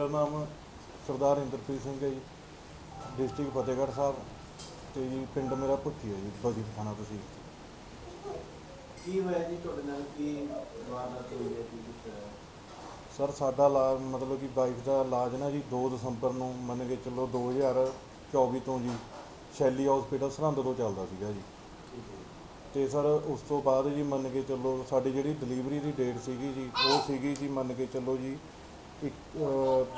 ਮੇਰਾ ਨਾਮ ਸਰਦਾਰ ਇੰਦਰਪ੍ਰੀਤ ਸਿੰਘ ਹੈ ਜੀ ਡਿਸਟ੍ਰਿਕਟ ਫਤਿਹਗੜ੍ਹ ਸਾਹਿਬ ਤੇ ਜੀ ਪਿੰਡ ਮੇਰਾ ਭੁੱਚੀ ਹੈ ਜੀ ਬਦੀ ਥਾਣਾ ਤੁਸੀਂ ਕੀ ਹੋਇਆ ਜੀ ਤੁਹਾਡੇ ਨਾਲ? ਕੀ ਵਾਰਦਾਤ ਹੋਈ ਹੈ ਕੀ ਕੁਛ ਹੋਇਆ ਸਰ ਸਾਡਾ ਇਲਾਜ ਮਤਲਬ ਕਿ ਵਾਈਫ ਦਾ ਇਲਾਜ ਨਾ ਜੀ 2 ਦਸੰਬਰ ਨੂੰ ਮੰਨ ਕੇ ਚੱਲੋ 2024 ਤੋਂ ਜੀ ਸ਼ੈਲੀ ਹਸਪੀਟਲ ਸਰਹੰਦ ਤੋਂ ਚੱਲਦਾ ਸੀਗਾ ਜੀ। ਠੀਕ ਹੈ ਤੇ ਸਰ ਉਸ ਤੋਂ ਬਾਅਦ ਜੀ ਮੰਨ ਕੇ ਚੱਲੋ ਸਾਡੀ ਜਿਹੜੀ ਡਿਲੀਵਰੀ ਦੀ ਡੇਟ ਸੀਗੀ ਜੀ ਉਹ ਸੀਗੀ ਜੀ ਮੰਨ ਕੇ ਚੱਲੋ ਜੀ ਇੱਕ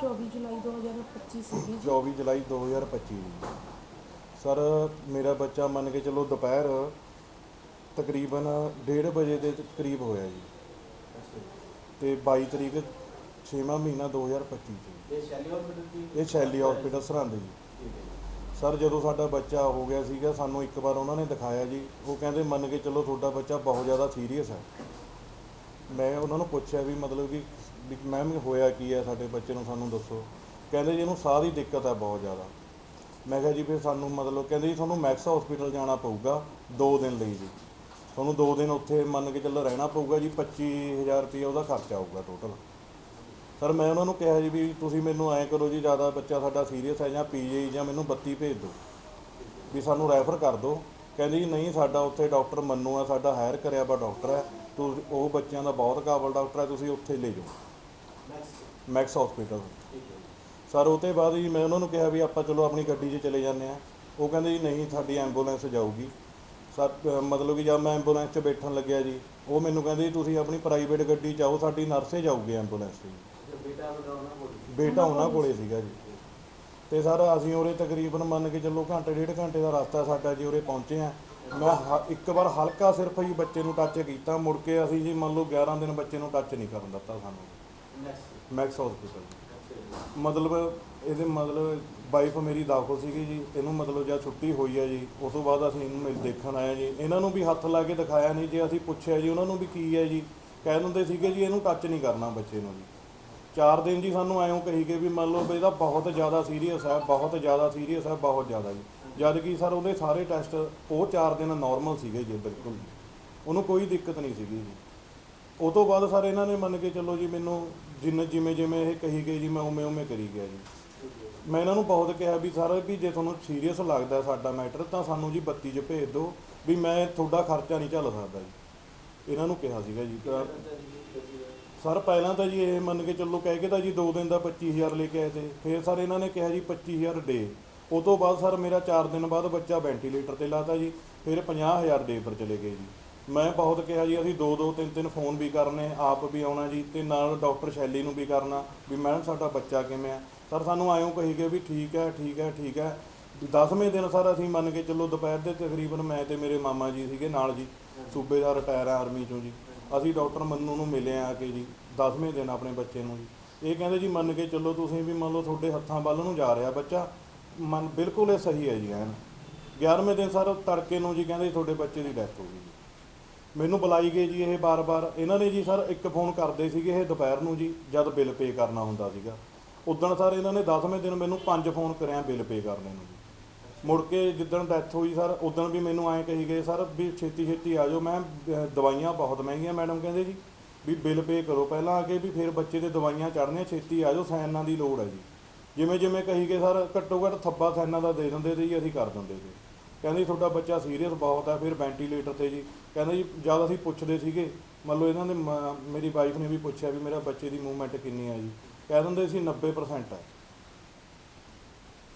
24 ਜੁਲਾਈ 2025 ਸੀਗੀ। ਜੀ 24 ਜੁਲਾਈ 2025 ਜੀ ਸਰ ਮੇਰਾ ਬੱਚਾ ਮੰਨ ਕੇ ਚੱਲੋ ਦੁਪਹਿਰ ਤਕਰੀਬਨ 1:30 ਵਜੇ ਦੇ ਕਰੀਬ ਹੋਇਆ ਜੀ। ਤੇ 22 ਤਰੀਕ 6ਵਾਂ ਮਹੀਨਾ 2025 ਚ ਇਹ ਸ਼ੈਲੀ ਹਸਪੀਟਲ ਦੀ ਇਹ ਸ਼ੈਲੀ ਹਸਪੀਟਲ ਸਰਹੰਦ ਜੀ। ਠੀਕ ਹੈ ਜੀ। ਸਰ ਜਦੋਂ ਸਾਡਾ ਬੱਚਾ ਹੋ ਗਿਆ ਸੀਗਾ ਸਾਨੂੰ ਇੱਕ ਵਾਰ ਉਹਨਾਂ ਨੇ ਦਿਖਾਇਆ ਜੀ। ਉਹ ਕਹਿੰਦੇ ਮੰਨ ਕੇ ਚੱਲੋ ਤੁਹਾਡਾ ਬੱਚਾ ਬਹੁਤ ਜ਼ਿਆਦਾ ਸੀਰੀਅਸ ਹੈ। ਮੈਂ ਉਹਨਾਂ ਨੂੰ ਪੁੱਛਿਆ ਵੀ ਮਤਲਬ ਕਿ ਵੀ ਮੈਮ ਹੋਇਆ ਕੀ ਹੈ? ਸਾਡੇ ਬੱਚੇ ਨੂੰ ਸਾਨੂੰ ਦੱਸੋ। ਕਹਿੰਦੇ ਜੀ ਇਹਨੂੰ ਸਾਹ ਦੀ ਦਿੱਕਤ ਹੈ ਬਹੁਤ ਜ਼ਿਆਦਾ। ਮੈਂ ਕਿਹਾ ਜੀ ਫਿਰ ਸਾਨੂੰ ਮਤਲਬ ਕਹਿੰਦੇ ਜੀ ਤੁਹਾਨੂੰ ਮੈਕਸ ਹਸਪੀਟਲ ਜਾਣਾ ਪਊਗਾ 2 ਦਿਨ ਲਈ ਜੀ। ਤੁਹਾਨੂੰ 2 ਦਿਨ ਉੱਥੇ ਮੰਨ ਕੇ ਚੱਲੋ ਰਹਿਣਾ ਪਊਗਾ ਜੀ 25000 ਰੁਪਏ ਉਹਦਾ ਖਰਚਾ ਆਊਗਾ ਟੋਟਲ ਸਰ, ਮੈਂ ਉਹਨਾਂ ਨੂੰ ਕਿਹਾ ਜੀ ਵੀ ਤੁਸੀਂ ਮੈਨੂੰ ਐਂ ਕਰੋ ਜੀ, ਜ਼ਿਆਦਾ ਬੱਚਾ ਸਾਡਾ ਸੀਰੀਅਸ ਹੈ ਜਾਂ ਪੀਜੀ ਜਾਂ ਮੈਨੂੰ ਬੱਤੀ ਭੇਜ ਦਿਓ। ਵੀ ਸਾਨੂੰ ਰੈਫਰ ਕਰ ਦਿਓ। ਕਹਿੰਦੇ ਜੀ ਨਹੀਂ, ਸਾਡਾ ਉੱਥੇ ਡਾਕਟਰ ਮੰਨੂ ਆ ਸਾਡਾ ਹਾਇਰ ਕਰਿਆ ਵਾ ਡਾਕਟਰ ਹੈ। ਤੂੰ ਉਹ ਬੱਚਿਆਂ ਦਾ ਬਹੁਤ ਕਾਬਲ ਡਾਕਟਰ ਹੈ, ਤੁਸੀਂ ਉੱਥੇ ਲੈ ਜਾਓ। ਮੈਕਸ ਹਸਪੀਟਲ ਸਰ ਉਹ ਤੋਂ ਬਾਅਦ ਜੀ ਮੈਂ ਉਹਨਾਂ ਨੂੰ ਕਿਹਾ ਵੀ ਆਪਾਂ ਚਲੋ ਆਪਣੀ ਗੱਡੀ 'ਚ ਚਲੇ ਜਾਂਦੇ ਆ ਉਹ ਕਹਿੰਦੇ ਜੀ, ਨਹੀਂ, ਸਾਡੀ ਐਂਬੂਲੈਂਸ ਜਾਊਗੀ। ਸਰ ਮਤਲਬ ਕਿ ਜਦ ਮੈਂ ਐਂਬੂਲੈਂਸ 'ਚ ਬੈਠਣ ਲੱਗਿਆ ਜੀ, ਉਹ ਮੈਨੂੰ ਕਹਿੰਦੇ ਜੀ, ਤੁਸੀਂ ਆਪਣੀ ਪ੍ਰਾਈਵੇਟ ਗੱਡੀ 'ਚ ਆਓ, ਸਾਡੀ ਨਰਸੇ ਜਾਊਗੀ ਐਂਬੂਲੈਂਸ 'ਚ ਬੇਟਾ ਉਹਨਾਂ ਕੋਲ ਬੇਟਾ ਉਹਨਾਂ ਕੋਲੇ ਸੀਗਾ ਜੀ। ਤੇ ਸਰ ਅਸੀਂ ਉਰੇ ਤਕਰੀਬਨ ਮੰਨ ਕੇ ਚੱਲੋ ਘੰਟੇ, ਡੇਢ ਘੰਟੇ ਦਾ ਰਸਤਾ ਸਾਡਾ ਜੀ, ਉਰੇ ਪਹੁੰਚੇ ਆ ਮੈਂ ਹ- ਇੱਕ ਵਾਰ ਹਲਕਾ ਸਿਰਫ ਹੀ ਬੱਚੇ ਨੂੰ ਟੱਚ ਕੀਤਾ, ਮੁੜ ਕੇ ਅਸੀਂ ਜੀ ਮੰਨ ਲਓ 11 ਦਿਨ ਬੱਚੇ ਨੂੰ ਟੱਚ ਨਹੀਂ ਕਰਨ ਦਿੱਤਾ ਸਾਨੂੰ। ਮੈਕਸ ਹਸਪੀਟਲ ਮਤਲਬ ਇਹਦੇ ਮਤਲਬ ਵਾਈਫ ਮੇਰੀ ਦਾਖਲ ਸੀਗੀ ਜੀ, ਇਹਨੂੰ ਮਤਲਬ ਜਦ ਛੁੱਟੀ ਹੋਈ ਹੈ ਜੀ, ਉਸ ਤੋਂ ਬਾਅਦ ਅਸੀਂ ਇਹਨੂੰ ਮਿਲ ਦੇਖਣ ਆਏ ਜੀ। ਇਹਨਾਂ ਨੂੰ ਵੀ ਹੱਥ ਲਾ ਕੇ ਦਿਖਾਇਆ ਨਹੀਂ, ਜੇ ਅਸੀਂ ਪੁੱਛਿਆ ਜੀ, ਉਹਨਾਂ ਨੂੰ ਵੀ ਕੀ ਹੈ ਜੀ? ਕਹਿ ਦਿੰਦੇ ਸੀਗੇ ਜੀ, ਇਹਨੂੰ ਟੱਚ ਨਹੀਂ ਕਰਨਾ ਬੱਚੇ ਨੂੰ ਜੀ। ਚਾਰ ਦਿਨ ਜੀ ਸਾਨੂੰ ਐਂ ਕਹੀ ਗਏ ਵੀ ਮੰਨ ਲਓ ਵੀ ਇਹਦਾ ਬਹੁਤ ਜ਼ਿਆਦਾ ਸੀਰੀਅਸ ਹੈ, ਬਹੁਤ ਜ਼ਿਆਦਾ ਸੀਰੀਅਸ ਹੈ, ਬਹੁਤ ਜ਼ਿਆਦਾ ਜੀ। ਜਦ ਕਿ ਸਰ ਉਹਦੇ ਸਾਰੇ ਟੈਸਟ ਉਹ ਚਾਰ ਦਿਨ ਨਾਰਮਲ ਸੀਗੇ ਜੀ ਬਿਲਕੁਲ। ਉਹਨੂੰ ਕੋਈ ਦਿੱਕਤ ਨਹੀਂ ਸੀਗੀ ਜੀ। ਉਹ ਤੋਂ ਬਾਅਦ ਸਰ ਇਹਨਾਂ ਨੇ ਮੰਨ ਕੇ ਚੱਲੋ ਜੀ ਮੈਨੂੰ ਜਿੰਨ ਜਿਵੇਂ ਜਿਵੇਂ ਇਹ ਕਹੀ ਗਏ ਜੀ ਮੈਂ ਉਵੇਂ ਉਵੇਂ ਕਰੀ ਗਿਆ ਜੀ। ਮੈਂ ਇਹਨਾਂ ਨੂੰ ਬਹੁਤ ਕਿਹਾ ਵੀ ਸਰ ਵੀ ਜੇ ਤੁਹਾਨੂੰ ਸੀਰੀਅਸ ਲੱਗਦਾ ਸਾਡਾ ਮੈਟਰ ਤਾਂ ਸਾਨੂੰ ਜੀ ਬੱਤੀ 'ਚ ਭੇਜ ਦਿਓ ਵੀ ਮੈਂ ਤੁਹਾਡਾ ਖਰਚਾ ਨਹੀਂ ਝੱਲ ਸਕਦਾ ਜੀ। ਇਹਨਾਂ ਨੂੰ ਕਿਹਾ ਸੀਗਾ ਜੀ? ਸਰ ਪਹਿਲਾਂ ਤਾਂ ਜੀ ਇਹ ਮੰਨ ਕੇ ਚੱਲੋ ਕਹਿ ਕੇ ਤਾਂ ਜੀ 2 ਦਿਨ ਦਾ 25000 ਲੈ ਕੇ ਆਏ ਤੇ। ਫਿਰ ਸਰ ਇਹਨਾਂ ਨੇ ਕਿਹਾ ਜੀ 25000 ਡੇ ਉਹ ਤੋਂ ਬਾਅਦ ਸਰ ਮੇਰਾ 4 ਦਿਨ ਬਾਅਦ ਬੱਚਾ ਵੈਂਟੀਲੇਟਰ ਤੇ ਲਾਤਾ ਜੀ, ਫਿਰ 50000 ਡੇ ਪਰ ਚਲੇ ਗਏ ਜੀ। ਮੈਂ ਬਹੁਤ ਕਿਹਾ ਜੀ, ਅਸੀਂ 2 2 3 3 ਫੋਨ ਵੀ ਕਰਨੇ, ਆਪ ਵੀ ਆਉਣਾ ਜੀ, ਤੇ ਨਾਲ ਡਾਕਟਰ ਸ਼ੈਲੀ ਨੂੰ ਵੀ ਕਰਨਾ, ਵੀ ਮੈਡਮ, ਸਾਡਾ ਬੱਚਾ ਕਿਵੇਂ ਆ? ਸਰ ਸਾਨੂੰ ਆਇਓ ਕਹੀ ਗਏ ਵੀ ਠੀਕ ਹੈ ਠੀਕ ਹੈ ਠੀਕ ਹੈ। 10ਵੇਂ ਦਿਨ ਸਰ ਅਸੀਂ ਮੰਨ ਕੇ ਚੱਲੋ ਦੁਪਹਿਰ ਦੇ ਤਕਰੀਬਨ ਮੈਂ ਤੇ ਮੇਰੇ ਮਾਮਾ ਜੀ ਸੀਗੇ ਨਾਲ ਜੀ ਸੂਬੇਦਾਰ ਰਿਟਾਇਰ ਆਰਮੀ ਚੋਂ ਜੀ। ਅਸੀਂ ਡਾਕਟਰ ਮੰਨੂ ਨੂੰ ਮਿਲੇ ਆ ਕੇ ਜੀ 10ਵੇਂ ਦਿਨ ਆਪਣੇ ਬੱਚੇ ਨੂੰ ਜੀ। ਇਹ ਕਹਿੰਦੇ ਜੀ ਮੰਨ ਕੇ ਚੱਲੋ ਤੁਸੀਂ ਵੀ ਮੰਨ ਲਓ ਤੁਹਾਡੇ ਹੱਥਾਂ ਵੱਲ ਨੂੰ ਜਾ ਰਿਹਾ ਬੱਚਾ ਮਨ ਬਿਲਕੁਲ ਇਹ ਸਹੀ ਹੈ ਜੀ ਐਨ। 11ਵੇਂ ਦਿਨ ਸਰ ਤੜਕੇ ਨੂੰ ਜੀ ਕਹਿੰਦੇ ਤੁਹਾਡੇ ਬੱਚੇ ਦੀ ਡੈਥ ਹੋ ਗਈ ਜੀ। ਮੈਨੂੰ ਬੁਲਾਈ ਗਏ ਜੀ ਇਹ ਬਾਰ-ਬਾਰ। ਇਹਨਾਂ ਨੇ ਜੀ ਸਰ ਇੱਕ ਫੋਨ ਕਰਦੇ ਸੀਗੇ ਇਹ ਦੁਪਹਿਰ ਨੂੰ ਜੀ, ਜਦ ਬਿੱਲ ਪੇ ਕਰਨਾ ਹੁੰਦਾ ਸੀਗਾ। ਉਦੋਂ ਸਰ ਇਹਨਾਂ ਨੇ 10ਵੇਂ ਦਿਨ ਮੈਨੂੰ ਪੰਜ ਫੋਨ ਕਰਿਆ ਬਿੱਲ ਪੇ ਕਰਨੇ ਨੂੰ ਜੀ। ਮੁੜ ਕੇ ਜਿੱਦਣ ਡੈਥ ਹੋਈ ਸਰ, ਉਦੋਂ ਵੀ ਮੈਨੂੰ ਐਂ ਕਹੀ ਗਏ ਸਰ ਵੀ ਛੇਤੀ ਛੇਤੀ ਆ ਜਾਓ। ਮੈਂ ਦਵਾਈਆਂ ਬਹੁਤ ਮਹਿੰਗੀਆਂ ਮੈਡਮ ਕਹਿੰਦੇ ਜੀ, ਵੀ ਬਿੱਲ ਪੇ ਕਰੋ। ਪਹਿਲਾਂ ਆ ਕੇ ਵੀ ਫਿਰ ਬੱਚੇ ਦੇ ਦਵਾਈਆਂ ਚੜ੍ਹਨੀਆਂ, ਛੇਤੀ ਆ ਜਾਓ ਸਾਈਨਾਂ ਦੀ ਲੋੜ ਹੈ ਜੀ। ਜਿਵੇਂ ਜਿਵੇਂ ਕਹੀ ਗਏ ਸਰ, ਘੱਟੋ ਘੱਟ ਥੱਬਾ ਸਾਈਨਾਂ ਦਾ ਦੇ ਦਿੰਦੇ ਤੇ ਜੀ, ਅਸੀਂ ਕਰ ਦਿੰਦੇ ਸੀ। ਕਹਿੰਦੇ ਜੀ, ਤੁਹਾਡਾ ਬੱਚਾ ਸੀਰੀਅਸ ਬਹੁਤ ਹੈ, ਫਿਰ ਵੈਂਟੀਲੇਟਰ ਤੇ ਜੀ। ਕਹਿੰਦੇ ਜੀ, ਜਦ ਅਸੀਂ ਪੁੱਛਦੇ ਸੀਗੇ ਮੰਨ ਲਓ ਇਹਨਾਂ ਨੇ ਮ- ਮੇਰੀ ਵਾਈਫ ਨੇ ਵੀ ਪੁੱਛਿਆ ਵੀ ਮੇਰਾ ਬੱਚੇ ਦੀ ਮੂਵਮੈਂਟ ਕਿੰਨੀ ਹੈ ਜੀ। ਕਹਿ ਦਿੰਦੇ ਸੀ 90% ਹੈ।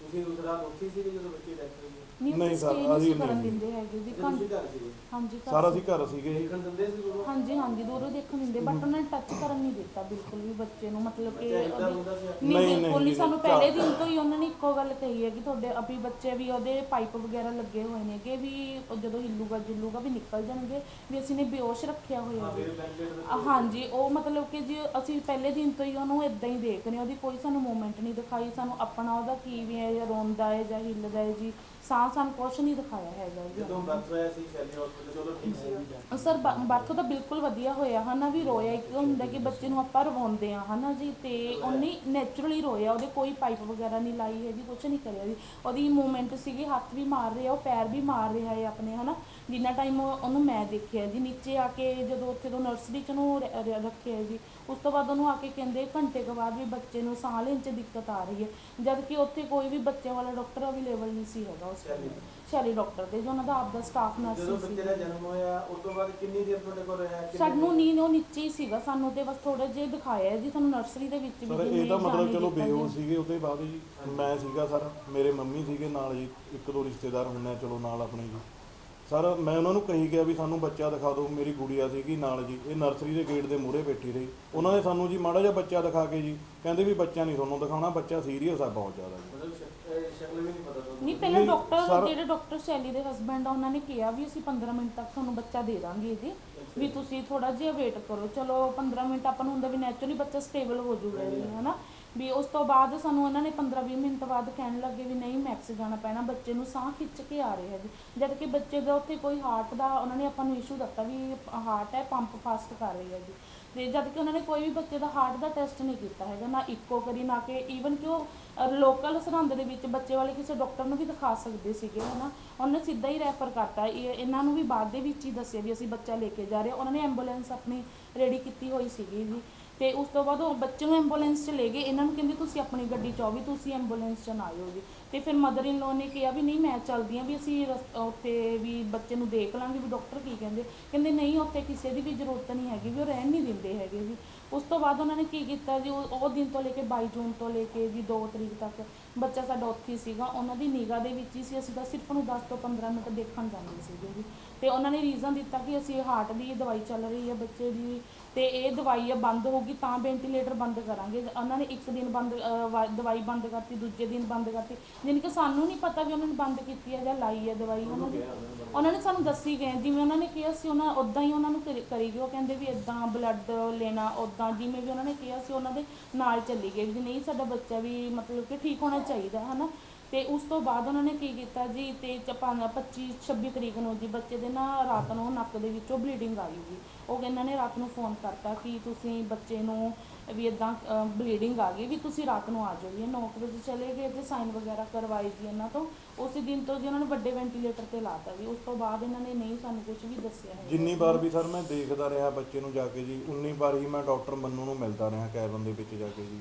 ਤੁਸੀਂ ਉਸ ਰਾਤ ਉੱਥੇ ਹੀ ਜਦੋਂ ਬੱਚੇ ਡੈਥ ਨਹੀਂ ਨਹੀਂ ਨਹੀਂ ਸਰ, ਸਰ ਅਸੀਂ ਅਸੀਂ ਕਰਨ ਨਹੀਂ। ਦਿੰਦੇ ਹੈਗੇ ਜੀ ਤੇ ਘੰ- ਤੁਸੀਂ ਘਰ ਸੀਗੇ ਹਾਂਜੀ ਘਰ ਸਾਰਾ ਸੀ। ਅਸੀਂ ਘਰ ਸੀਗੇ ਜੀ ਦੇਖਣ ਦਿੰਦੇ ਸੀ ਉਦੋਂ? ਹਾਂਜੀ ਹਾਂਜੀ ਦੂਰੋਂ ਦੇਖਣ ਦਿੰਦੇ ਬਟ ਉਹਨਾਂ ਨੇ ਟੱਚ ਕਰਨ ਨਹੀਂ ਦਿੱਤਾ ਬਿਲਕੁਲ ਵੀ ਬੱਚੇ ਨੂੰ ਮਤਲਬ ਕਿ ਬੱਚਾ ਏਦਾਂ ਉਹਦੀ- ਹੁੰਦਾ ਸੀ ਨਹੀਂ ਨਹੀਂ, ਬਿਲਕੁਲ ਨਹੀਂ ਨਹੀਂ, ਸਾਨੂੰ ਨਹੀਂ, ਪਹਿਲੇ ਦਿਨ ਤੋਂ ਹੀ ਉਹਨਾਂ ਨੇ ਇੱਕੋ ਗੱਲ ਕਹੀ ਹੈ ਕਿ ਤੁਹਾਡੇ ਅਭੀ ਬੱਚੇ ਵੀ ਉਹਦੇ ਪਾਈਪ ਵਗੈਰਾ ਲੱਗੇ ਹੋਏ ਨੇ ਕਿ ਵੀ ਉਹ ਜਦੋਂ ਹਿੱਲੂਗਾ ਜੁੱਲੂਗਾ ਵੀ ਨਿਕਲ ਜਾਣਗੇ ਵੀ ਅਸੀਂ ਨੇ ਬੇਹੋਸ਼ ਰੱਖਿਆ ਹੋਇਆ ਹਾਂ, ਅ, ਹਾਂਜੀ ਉਹ ਮਤਲਬ ਕਿ ਜੀ ਅਸੀਂ ਪਹਿਲੇ ਦਿਨ ਤੋਂ ਹੀ ਉਹਨੂੰ ਇਦਾਂ ਹੀ ਦੇਖ ਰਹੇ ਹਾਂ ਉਹਦੀ ਕੋਈ ਸਾਨੂੰ ਮੂਵਮੈਂਟ ਨਹੀਂ ਦਿਖਾਈ ਸਾਨੂੰ ਆਪਣਾ ਉਹਦਾ ਕੀ ਵੀ ਹੈ ਹੈ ਜਾਂ ਰੋਂਦਾ ਹੈ ਜਾਂ ਹਿੱਲਦਾ ਹੈ ਜੀ ਸਾਹ ਸਾਨੂੰ ਕੁਛ ਨਹੀਂ ਦਿਖਾਇਆ ਹੈਗਾ ਜੀ ਜਦੋਂ ਬਰਥ ਹੋਇਆ ਸੀ ਸ਼ੈਲੀ ਹਸਪੀਟਲ ਚਲੋ ਠੀਕ ਸੀ ਸਰ ਬਰਥ ਤਾਂ ਬਿਲਕੁਲ ਵਧੀਆ ਹੋਇਆ ਹਨਾ ਵੀ ਰੋਇਆ ਇੱਕ ਹੁੰਦਾ ਕਿ ਬੱਚੇ ਨੂੰ ਆਪਾਂ ਰਵਾਉਂਦੇ ਆ ਹਨਾ ਜੀ ਤੇ ਉਹਨੇ ਨੇਚਰਲੀ ਰੋਇਆ ਉਹਦੇ ਕੋਈ ਪਾਈਪ ਵਗੈਰਾ ਨਹੀਂ ਲਾਈ ਹੈ ਜੀ ਕੁਝ ਨਹੀਂ ਕਰਿਆ ਜੀ। ਉਹਦੀ ਮੂਵਮੈਂਟ ਸੀਗੀ ਹੱਥ ਵੀ ਮਾਰ ਰਿਹਾ ਉਹ ਪੈਰ ਵੀ ਮਾਰ ਰਿਹਾ ਹੈ ਆਪਣੇ ਹਨਾ। ਜਿੰਨਾ ਟਾਈਮ ਉਹਨੂੰ ਮੈਂ ਦੇਖਿਆ ਜੀ ਨੀਚੇ ਆ ਕੇ ਜਦੋਂ ਉੱਥੇ ਤੋਂ ਨਰਸਰੀ ਚ ਨੂੰ ਰੱਖਿਆ ਜੀ ਉਸ ਤੋਂ ਬਾਅਦ ਉਹਨੂੰ ਆ ਕੇ ਕਹਿੰਦੇ ਘੰਟੇ ਕੁ ਬਾਅਦ ਵੀ ਬੱਚੇ ਨੂੰ ਸਾਹ ਲੈਣ ਚ ਦਿੱਕਤ ਆ ਰਹੀ ਹੈ। ਜਦ ਕਿ ਉੱਥੇ ਕੋਈ ਵੀ ਬੱਚੇ ਵਾਲਾ ਡਾਕਟਰ ਅਵੇਲੇਬਲ ਨਹੀਂ ਸੀ ਹੈਗਾ ਉਸ ਸ਼ੈਲੀ। ਸ਼ੈਲੀ ਡਾਕਟਰ ਦੇ ਜੋ ਉਹਨਾਂ ਦਾ ਆਪਦਾ ਸਟਾਫ ਨਰਸ ਜਦੋਂ ਸੀ। ਬੱਚੇ ਦਾ ਜਨਮ ਹੋਇਆ ਉਸ ਤੋਂ ਬਾਅਦ ਕਿੰਨੀ ਦੇਰ ਤੁਹਾਡੇ ਕੋਲ ਰਿਹਾ ਕਿੰਨੇ ਸਾਨੂੰ ਨੀਂਦ ਉਹ ਨੀਚੇ ਹੀ ਸੀਗਾ ਸਾਨੂੰ ਤੇ ਬਸ ਥੋੜਾ ਜਿਹਾ ਦਿਖਾਇਆ ਜੀ ਤੁਹਾਨੂੰ ਨਰਸਰੀ ਦੇ ਵਿੱਚ ਵੀ ਸਰ ਜਿਵੇਂ ਇਹਦਾ ਮਤਲਬ ਜਾਣੇ ਚਲੋ ਦਿੱਤਾ। ਬੇਹੋਸ਼ ਸੀਗੇ ਉਹਦੇ ਬਾਅਦ ਜੀ ਮੈਂ ਸੀਗਾ ਸਰ ਮੇਰੇ ਮੰਮੀ ਸੀਗੇ ਨਾਲ ਜੀ ਇੱਕ ਦੋ ਰਿਸ਼ਤੇਦਾਰ ਹੁੰਦੇ ਆ ਚਲੋ ਨਾਲ ਆਪਣੇ ਜੀ। ਸਰ ਮੈਂ ਉਹਨਾਂ ਨੂੰ ਕਹੀ ਗਿਆ ਵੀ ਸਾਨੂੰ ਬੱਚਾ ਦਿਖਾ ਦਿਓ ਮੇਰੀ ਗੁੜੀਆ ਸੀਗੀ ਨਾਲ ਜੀ ਇਹ ਨਰਸਰੀ ਦੇ ਗੇਟ ਦੇ ਮੂਹਰੇ ਬੈਠੀ ਰਹੀ। ਉਹਨਾਂ ਨੇ ਸਾਨੂੰ ਜੀ ਮਾੜਾ ਜਿਹਾ ਬੱਚਾ ਦਿਖਾ ਕੇ ਜੀ ਕਹਿੰਦੇ ਵੀ ਬੱਚਾ ਨਹੀਂ ਤੁਹਾਨੂੰ ਦਿਖਾਉਣਾ ਬੱਚਾ ਸੀਰੀਅਸ ਆ ਬਹੁਤ ਜ਼ਿਆਦਾ ਜੀ। ਨਹੀਂ ਪਤਾ ਤੁਹਾਨੂੰ। ਨਹੀਂ ਪਹਿਲਾਂ ਡਾਕਟਰ ਜਿਹੜੇ ਡਾਕਟਰ ਸ਼ੈਲੀ ਦੇ ਹਸਬੰਡ ਆ ਉਹਨਾਂ ਨੇ ਕਿਹਾ ਵੀ ਅਸੀਂ 15 ਮਿੰਟ ਤੱਕ ਤੁਹਾਨੂੰ ਬੱਚਾ ਦੇ ਦਾਂਗੇ ਜੀ ਵੀ ਤੁਸੀਂ ਥੋੜਾ ਜਿਹਾ ਵੇਟ ਕਰੋ। ਚਲੋ 15 ਮਿੰਟ ਆਪਾਂ ਨੂੰ ਹੁੰਦਾ ਵੀ ਨੈਚੁਰਲੀ ਬੱਚਾ ਸਟੇਬਲ ਹੋ ਜਾਊਗਾ ਜੀ ਹਨਾ? ਵੀ ਉਸ ਤੋਂ ਬਾਅਦ ਸਾਨੂੰ ਉਹਨਾਂ ਨੇ 15-20 ਮਿੰਟ ਬਾਅਦ ਕਹਿਣ ਲੱਗੇ ਵੀ ਨਹੀਂ ਮੈਕਸ ਜਾਣਾ ਪੈਣਾ, ਬੱਚੇ ਨੂੰ ਸਾਹ ਖਿੱਚ ਕੇ ਆ ਰਿਹਾ ਜੀ। ਜਦ ਕਿ ਬੱਚੇ ਦਾ ਉੱਥੇ ਕੋਈ ਹਾਰਟ ਦਾ, ਉਹਨਾਂ ਨੇ ਆਪਾਂ ਨੂੰ ਇਸ਼ੂ ਦਿੱਤਾ ਵੀ ਹਾਰਟ ਹੈ ਪੰਪ ਫਾਸਟ ਕਰ ਰਹੀ ਹੈ ਜੀ। ਤੇ ਜਦ ਕਿ ਉਹਨਾਂ ਨੇ ਕੋਈ ਵੀ ਬੱਚੇ ਦਾ ਹਾਰਟ ਦਾ ਟੈਸਟ ਨਹੀਂ ਕੀਤਾ ਹੈਗਾ, ਨਾ ਇੱਕੋ ਕਰੀ, ਨਾ ਕਿ ਈਵਨ ਕਿ ਉਹ ਲੋਕਲ ਸਰਹੰਦ ਦੇ ਵਿੱਚ ਬੱਚੇ ਵਾਲੇ ਕਿਸੇ ਡਾਕਟਰ ਨੂੰ ਵੀ ਦਿਖਾ ਸਕਦੇ ਸੀਗੇ, ਹਨਾ। ਉਹਨੇ ਸਿੱਧਾ ਹੀ ਰੈਫਰ ਕਰਤਾ। ਇਹ, ਇਹਨਾਂ ਨੂੰ ਵੀ ਬਾਅਦ ਦੇ ਵਿੱਚ ਹੀ ਦੱਸਿਆ ਵੀ ਅਸੀਂ ਬੱਚਾ ਲੈ ਕੇ ਜਾ ਰਹੇ ਹਾਂ। ਉਹਨਾਂ ਨੇ ਐਂਬੂਲੈਂਸ ਆਪਣੀ ਰੈਡੀ ਕੀਤੀ ਹੋਈ ਸੀਗੀ ਜੀ। ਤੇ ਉਸ ਤੋਂ ਬਾਅਦ ਉਹ ਬੱਚੇ ਨੂੰ ਐਂਬੂਲੈਂਸ 'ਚ ਲੈ ਗਏ। ਇਹਨਾਂ ਨੂੰ ਕਹਿੰਦੇ, ਤੁਸੀਂ ਆਪਣੀ ਗੱਡੀ 'ਚ ਆਓ ਵੀ, ਤੁਸੀਂ ਐਂਬੂਲੈਂਸ 'ਚ ਨਾ ਆਇਓ ਜੀ। ਤੇ ਫਿਰ ਮਦਰ ਇਨ ਲੋ ਨੇ ਕਿਹਾ ਵੀ, ਨਹੀਂ, ਮੈਂ ਚੱਲਦੀ ਹਾਂ ਵੀ ਅਸੀਂ ਰਸ- ਉੱਥੇ ਵੀ ਬੱਚੇ ਨੂੰ ਦੇਖ ਲਾਂਗੇ। ਵੀ ਡਾਕਟਰ ਕੀ ਕਹਿੰਦੇ? ਕਹਿੰਦੇ, ਨਹੀਂ, ਉੱਥੇ ਕਿਸੇ ਦੀ ਵੀ ਜ਼ਰੂਰਤ ਨਹੀਂ ਹੈਗੀ ਵੀ, ਉਹ ਰਹਿਣ ਨਹੀਂ ਦਿੰਦੇ ਹੈਗੇ ਜੀ। ਉਸ ਤੋਂ ਬਾਅਦ ਉਹਨਾਂ ਨੇ ਕੀ ਕੀਤਾ ਜੀ? ਉਹ ਉਹ ਦਿਨ ਤੋਂ ਲੈ ਕੇ 22 ਜੂਨ ਤੋਂ ਲੈ ਕੇ ਜੀ 2 ਤਰੀਕ ਤੱਕ ਬੱਚਾ ਸਾਡਾ ਉੱਥੇ ਹੀ ਸੀਗਾ। ਉਹਨਾਂ ਦੀ ਨਿਗਾਹ ਦੇ ਵਿੱਚ ਹੀ ਸੀ। ਅਸੀਂ ਤਾਂ ਸਿਰਫ ਉਹਨੂੰ 10 ਤੋਂ 15 ਮਿੰਟ ਦੇਖਣ ਜਾਂਦੇ ਸੀਗੇ ਜੀ। ਤੇ ਉਹਨਾਂ ਨੇ ਰੀਜ਼ਨ ਦਿੱਤਾ ਕਿ ਅਸੀਂ ਹਾਰਟ ਦੀ ਦਵਾਈ ਚੱਲ ਰਹੀ ਹੈ, ਬੱਚੇ ਦੀ ਤੇ ਇਹ ਦਵਾਈ ਆ ਬੰਦ ਹੋਊਗੀ ਤਾਂ ਵੈਂਟੀਲੇਟਰ ਬੰਦ ਕਰਾਂਗੇ। ਉਹਨਾਂ ਨੇ ਇੱਕ ਦਿਨ ਬੰਦ ਅਹ, ਵਾ- ਦਵਾਈ ਬੰਦ ਕਰਤੀ ਦੂਜੇ ਦਿਨ ਬੰਦ ਕਰਤੀ। ਯਾਨੀ ਕਿ ਸਾਨੂੰ ਨਹੀਂ ਪਤਾ ਵੀ ਉਹਨਾਂ ਨੇ ਬੰਦ ਕੀਤੀ ਹੈ ਜਾਂ ਲਾਈ ਹੈ ਦਵਾਈ। ਉਹਨਾਂ ਦੀ ਉਹਨਾਂ ਨੇ ਸਾਨੂੰ ਦੱਸੀ ਗਏ ਜਿਵੇਂ ਉਹਨਾਂ ਨੇ ਕਿਹਾ ਸੀ ਉਹਨਾਂ ਉਦਾਂ ਹੀ ਉਹਨਾਂ ਨੂੰ ਕਰੀ ਕਰੀ ਗਏ। ਉਹ ਕਹਿੰਦੇ ਵੀ ਇਦਾਂ ਬਲੱਡ ਲੈਣਾ ਉਦਾਂ ਜਿਵੇਂ ਵੀ ਉਹਨਾਂ ਨੇ ਕਿਹਾ ਸੀ ਉਹਨਾਂ ਦੇ ਨਾਲ ਚੱਲੀ ਗਏ ਵੀ ਨਹੀਂ ਸਾਡਾ ਬੱਚਾ ਵੀ ਮਤਲਬ ਕਿ ਠੀਕ ਹੋਣਾ ਚਾਹੀਦਾ ਹੈ ਅਤੇ ਉਸ ਤੋਂ ਬਾਅਦ ਉਹਨਾਂ ਨੇ ਕੀ ਕੀਤਾ ਜੀ ਅਤੇ ਪੰਜ ਪੱਚੀ, ਛੱਬੀ ਤਰੀਕ ਨੂੰ ਜੀ ਬੱਚੇ ਦੇ ਨਾ ਰਾਤ ਨੂੰ ਨੱਕ ਦੇ ਵਿੱਚੋਂ ਬਲੀਡਿੰਗ ਆਈ ਜੀ। ਉਹ ਇਹਨਾਂ ਨੇ ਰਾਤ ਨੂੰ ਫੋਨ ਕਰਤਾ ਕਿ ਤੁਸੀਂ ਬੱਚੇ ਨੂੰ ਵੀ ਇੱਦਾਂ ਬਲੀਡਿੰਗ ਆ ਗਈ ਵੀ ਤੁਸੀਂ ਰਾਤ ਨੂੰ ਆ ਜਾਓ ਜੀ। 9 ਵਜੇ ਚਲੇ ਗਏ ਅਤੇ ਸਾਈਨ ਵਗੈਰਾ ਕਰਵਾਈ ਜੀ ਇਹਨਾਂ ਤੋਂ। ਉਸੇ ਦਿਨ ਤੋਂ ਜੀ ਉਹਨਾਂ ਨੇ ਵੱਡੇ ਵੈਂਟੀਲੇਟਰ ਤੇ ਲਾਤਾ ਜੀ। ਉਸ ਤੋਂ ਬਾਅਦ ਇਹਨਾਂ ਨੇ ਨਹੀਂ ਸਾਨੂੰ ਕੁਝ ਵੀ ਦੱਸਿਆ ਹੈ ਜਿੰਨੀ ਵਾਰ ਵੀ ਸਰ ਮੈਂ ਦੇਖਦਾ ਰਿਹਾ ਬੱਚੇ ਨੂੰ ਜਾ ਕੇ ਜੀ, ਉਨੀ ਵਾਰ ਹੀ ਮੈਂ ਡਾਕਟਰ ਮੰਨੂ ਨੂੰ ਮਿਲਦਾ ਰਿਹਾ ਕੈਬਨ ਦੇ ਵਿੱਚ ਜਾ ਕੇ ਜੀ।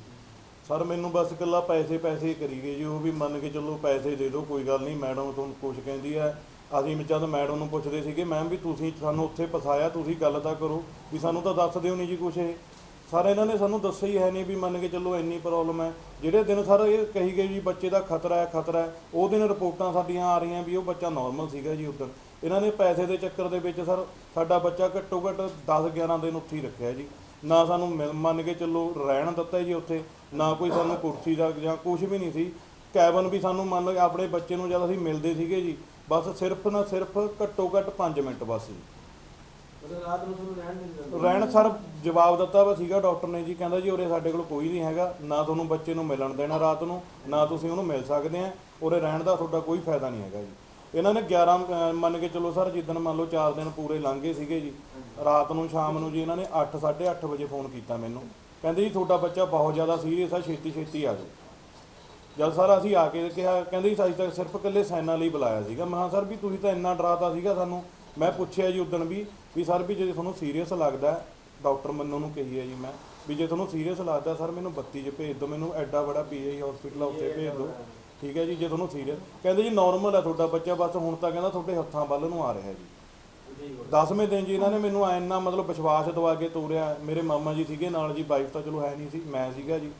ਸਰ, ਮੈਨੂੰ ਬਸ ਇਕੱਲਾ ਪੈਸੇ ਪੈਸੇ ਕਰੀ ਗਏ ਜੀ। ਉਹ ਵੀ ਮੰਨ ਕੇ ਚੱਲੋ ਪੈਸੇ ਦੇ ਦਿਓ, ਕੋਈ ਗੱਲ ਨਹੀਂ, ਮੈਡਮ ਤੁਹਾਨੂੰ ਕੁਝ ਕਹਿੰਦੀ ਹੈ। ਅਸੀਂ ਜਦ ਮੈਡਮ ਨੂੰ ਪੁੱਛਦੇ ਸੀਗੇ, ਮੈਮ ਵੀ ਤੁਸੀਂ ਸਾਨੂੰ ਉੱਥੇ ਫਸਾਇਆ, ਤੁਸੀਂ ਗੱਲ ਤਾਂ ਕਰੋ। ਵੀ ਸਾਨੂੰ ਤਾਂ ਦੱਸ ਦਿਓ ਨਹੀਂ ਜੀ ਕੁਛ ਇਹ। ਸਰ, ਇਹਨਾਂ ਨੇ ਸਾਨੂੰ ਦੱਸਿਆ ਹੀ ਹੈ ਨਹੀਂ ਵੀ ਮੰਨ ਕੇ ਚੱਲੋ ਇੰਨੀ ਪ੍ਰੋਬਲਮ ਹੈ। ਜਿਹੜੇ ਦਿਨ ਸਰ ਇਹ ਕਹੀ ਗਏ ਜੀ, ਬੱਚੇ ਦਾ ਖਤਰਾ ਹੈ ਖਤਰਾ ਹੈ, ਉਹ ਦਿਨ ਰਿਪੋਰਟਾਂ ਸਾਡੀਆਂ ਆ ਰਹੀਆਂ ਵੀ ਉਹ ਬੱਚਾ ਨਾਰਮਲ ਸੀਗਾ ਜੀ ਉਦੋਂ ਇਹਨਾਂ ਨੇ ਪੈਸੇ ਦੇ ਚੱਕਰ ਦੇ ਵਿੱਚ ਸਰ, ਸਾਡਾ ਬੱਚਾ ਘੱਟੋ ਘੱਟ 10 11 ਦਿਨ ਉੱਥੇ ਹੀ ਰੱਖਿਆ ਜੀ। ਨਾ ਸਾਨੂੰ ਮਿਲ- ਮੰਨ ਕੇ ਚੱਲੋ ਰਹਿਣ ਦਿੱਤਾ ਜੀ ਉੱਥੇ ਨਾ ਕੋਈ ਸਾਨੂੰ ਕੁਰਸੀ ਦਾ ਜਾਂ ਕੁਝ ਵੀ ਨਹੀਂ ਸੀ। ਕੈਬਨ ਵੀ ਸਾਨੂੰ ਮੰਨ ਲਓ ਆਪਣੇ ਬੱਚੇ ਨੂੰ ਜਦ ਅਸੀਂ ਮਿਲਦੇ ਸੀਗੇ ਜੀ ਬਸ ਸਿਰਫ ਨਾ ਸਿਰਫ ਘੱਟੋ ਘੱਟ 5 ਮਿੰਟ ਬਸ ਜੀ। ਰਾਤ ਨੂੰ ਤੁਹਾਨੂੰ ਰਹਿਣ ਨਹੀਂ ਦਿੰਦੇ ਰਹਿਣ ਸਰ ਜਵਾਬ ਦਿੱਤਾ ਵਾ ਸੀਗਾ ਡਾਕਟਰ ਨੇ ਜੀ ਕਹਿੰਦਾ ਜੀ ਉਰੇ ਸਾਡੇ ਕੋਲ ਕੋਈ ਨਹੀਂ ਹੈਗਾ ਨਾ ਤੁਹਾਨੂੰ ਬੱਚੇ ਨੂੰ ਮਿਲਣ ਦੇਣਾ ਰਾਤ ਨੂੰ ਨਾ ਤੁਸੀਂ ਉਹਨੂੰ ਮਿਲ ਸਕਦੇ ਆ ਉਰੇ ਰਹਿਣ ਦਾ ਤੁਹਾਡਾ ਕੋਈ ਫਾਇਦਾ ਨਹੀਂ ਹੈਗਾ ਜੀ। ਇਹਨਾਂ ਨੇ 11 ਅਹ, ਮੰਨ ਕੇ ਚਲੋ ਸਰ ਜਿੱਦਣ ਮੰਨ ਲਓ 4 ਦਿਨ ਪੂਰੇ ਲੰਘੇ ਸੀਗੇ ਜੀ ਰਾਤ ਨੂੰ ਸ਼ਾਮ ਨੂੰ ਜੀ ਇਹਨਾਂ ਨੇ 8 8:30 ਵਜੇ ਫੋਨ ਕੀਤਾ ਮੈਨੂੰ। ਕਹਿੰਦੇ ਜੀ ਤੁਹਾਡਾ ਬੱਚਾ ਬਹੁਤ ਜ਼ਿਆਦਾ ਸੀਰੀਅਸ ਆ ਛੇਤੀ ਛੇਤੀ ਆ ਜਾਓ। ਜਦ ਸਰ ਅਸੀਂ ਆ ਕੇ ਕਿਹਾ ਕਹਿੰਦੇ ਜੀ ਅਸੀਂ ਤਾਂ ਸਿਰਫ ਇਕੱਲੇ ਸੈਨਾ ਲਈ ਬੁਲਾਇਆ ਸੀਗਾ। ਮੈਂ ਕਿਹਾ ਸਰ ਵੀ ਤੁਸੀਂ ਤਾਂ ਇੰਨਾ ਡਰਾਤਾ ਸੀਗਾ ਸਾਨੂੰ। ਮੈਂ ਪੁੱਛਿਆ ਜੀ ਉਦੋਂ ਵੀ ਵੀ ਸਰ ਵੀ ਜੇ ਤੁਹਾਨੂੰ ਸੀਰੀਅਸ ਲੱਗਦਾ ਹੈ, ਡਾਕਟਰ ਮੰਨੂ ਨੂੰ ਕਹੀ ਹੈ ਜੀ ਮੈਂ ਵੀ ਜੇ ਤੁਹਾਨੂੰ ਸੀਰੀਅਸ ਲੱਗਦਾ ਸਰ ਮੈਨੂੰ 32 ਚ ਭੇਜ ਦਿਓ ਮੈਨੂੰ ਐਡਾ ਬੜਾ ਪੀਆਈ ਹਸਪੀਟਲ ਆ ਉੱਥੇ ਭੇਜ ਦਿਓ। ਠੀਕ ਹੈ ਜੀ ਜੇ ਤੁਹਾਨੂੰ ਸੀਰੀਅਸ ਕਹਿੰਦੇ ਜੀ ਨਾਰਮਲ ਹੈ ਤੁਹਾਡਾ ਬੱਚਾ ਬਸ ਹੁਣ ਤਾਂ ਕਹਿੰਦਾ ਤੁਹਾਡੇ ਹੱਥਾਂ ਵੱਲ ਨੂੰ ਆ ਰਿਹਾ ਜੀ। 10ਵੇਂ ਦਿਨ ਜੀ ਇਹਨਾਂ ਨੇ ਮੈਨੂੰ ਇੰਨਾ ਮਤਲਬ ਵਿਸ਼ਵਾਸ ਦਵਾ ਕੇ ਤੋਰਿਆ। ਮੇਰੇ ਮਾਮਾ ਜੀ ਸੀਗੇ ਨਾਲ ਜੀ ਵਾਈਫ ਤਾਂ ਚਲੋ ਹੈ ਨਹੀਂ ਸੀ ਮੈਂ ਸੀਗਾ ਜੀ।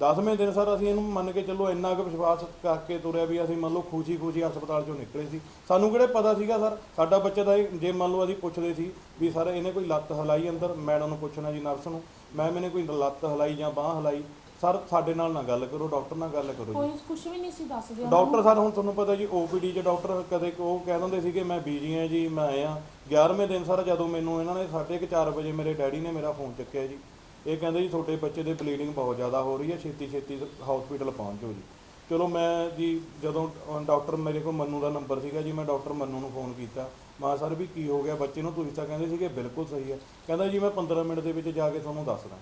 10ਵੇਂ ਦਿਨ ਸਰ ਅਸੀਂ ਇਹਨੂੰ ਮੰਨ ਕੇ ਚੱਲੋ ਇੰਨਾ ਕੁ ਵਿਸ਼ਵਾਸ ਕਰਕੇ ਤੋਰਿਆ ਵੀ ਅਸੀਂ ਮੰਨ ਲਓ ਖੁਸ਼ੀ ਖੁਸ਼ੀ ਹਸਪਤਾਲ ਚੋਂ ਨਿਕਲੇ ਸੀ। ਸਾਨੂੰ ਕਿਹੜੇ ਪਤਾ ਸੀਗਾ ਸਰ? ਸਾਡਾ ਬੱਚਾ ਇਹ- ਜੇ ਮੰਨ ਲਓ ਅਸੀਂ ਪੁੱਛਦੇ ਸੀ ਵੀ ਸਰ ਇਹਨੇ ਕੋਈ ਲੱਤ ਹਲਾਈ ਅੰਦਰ? ਮੈਡਮ ਨੂੰ ਪੁੱਛਣਾ ਜੀ ਨਰਸ ਨੂੰ। ਮੈਮ ਇਹਨੇ ਕੋਈ ਲੱਤ ਹਲਾਈ ਜਾਂ ਬਾਹ ਹਲਾਈ? ਸਰ ਸਾਡੇ ਨਾਲ ਨਾ ਗੱਲ ਕਰੋ ਡਾਕਟਰ ਨਾਲ ਗੱਲ ਕਰੋ ਜੀ। ਕੋਈ ਕੁਝ ਵੀ ਨਹੀਂ ਸੀ ਦੱਸਦੇ ਉਹਨਾਂ। ਨੂੰ। ਡਾਕਟਰ ਸਰ ਹੁਣ ਤੁਹਾਨੂੰ ਪਤਾ ਜੀ ਓਪੀਡੀ 'ਚ ਡਾਕਟਰ ਕਦੇ ਉਹ ਕਹਿ ਦਿੰਦੇ ਸੀਗੇ ਮੈਂ ਬਿਜ਼ੀ ਹਾਂ ਜੀ ਮੈਂ ਆਇਆ। 11ਵੇਂ ਦਿਨ ਸਰ ਜਦੋਂ ਮੈਨੂੰ ਇਹਨਾਂ ਨੇ 4:30 ਵਜੇ ਮੇਰੇ ਡੈਡੀ ਨੇ ਮੇਰਾ ਫੋਨ ਚੱਕਿਆ ਜੀ। ਇਹ ਕਹਿੰਦੇ ਜੀ ਤੁਹਾਡੇ ਬੱਚੇ ਦੇ ਬਲੀਡਿੰਗ ਬਹੁਤ ਜ਼ਿਆਦਾ ਹੋ ਰਹੀ ਹੈ ਛੇਤੀ ਛੇਤੀ ਹਸਪੀਟਲ ਪਹੁੰਚੋ ਜੀ। ਚਲੋ ਮੈਂ ਜੀ ਜਦੋਂ ਡਾਕਟਰ ਮੇਰੇ ਕੋਲ ਮੰਨੂ ਦਾ ਨੰਬਰ ਸੀਗਾ ਜੀ ਮੈਂ ਡਾਕਟਰ ਮੰਨੂ ਨੂੰ ਫੋਨ ਕੀਤਾ। ਮਾ ਸਰ ਵੀ ਕੀ ਹੋ ਗਿਆ? ਬੱਚੇ ਨੂੰ ਤੁਸੀਂ ਤਾਂ ਕਹਿੰਦੇ ਸੀਗੇ ਬਿਲਕੁਲ ਸਹੀ ਹੈ। ਕਹਿੰਦਾ ਜੀ ਮੈਂ 15 ਮਿੰਟ ਦੇ ਵਿੱਚ ਜਾ ਕੇ ਤੁਹਾਨੂੰ ਦੱਸਦਾ।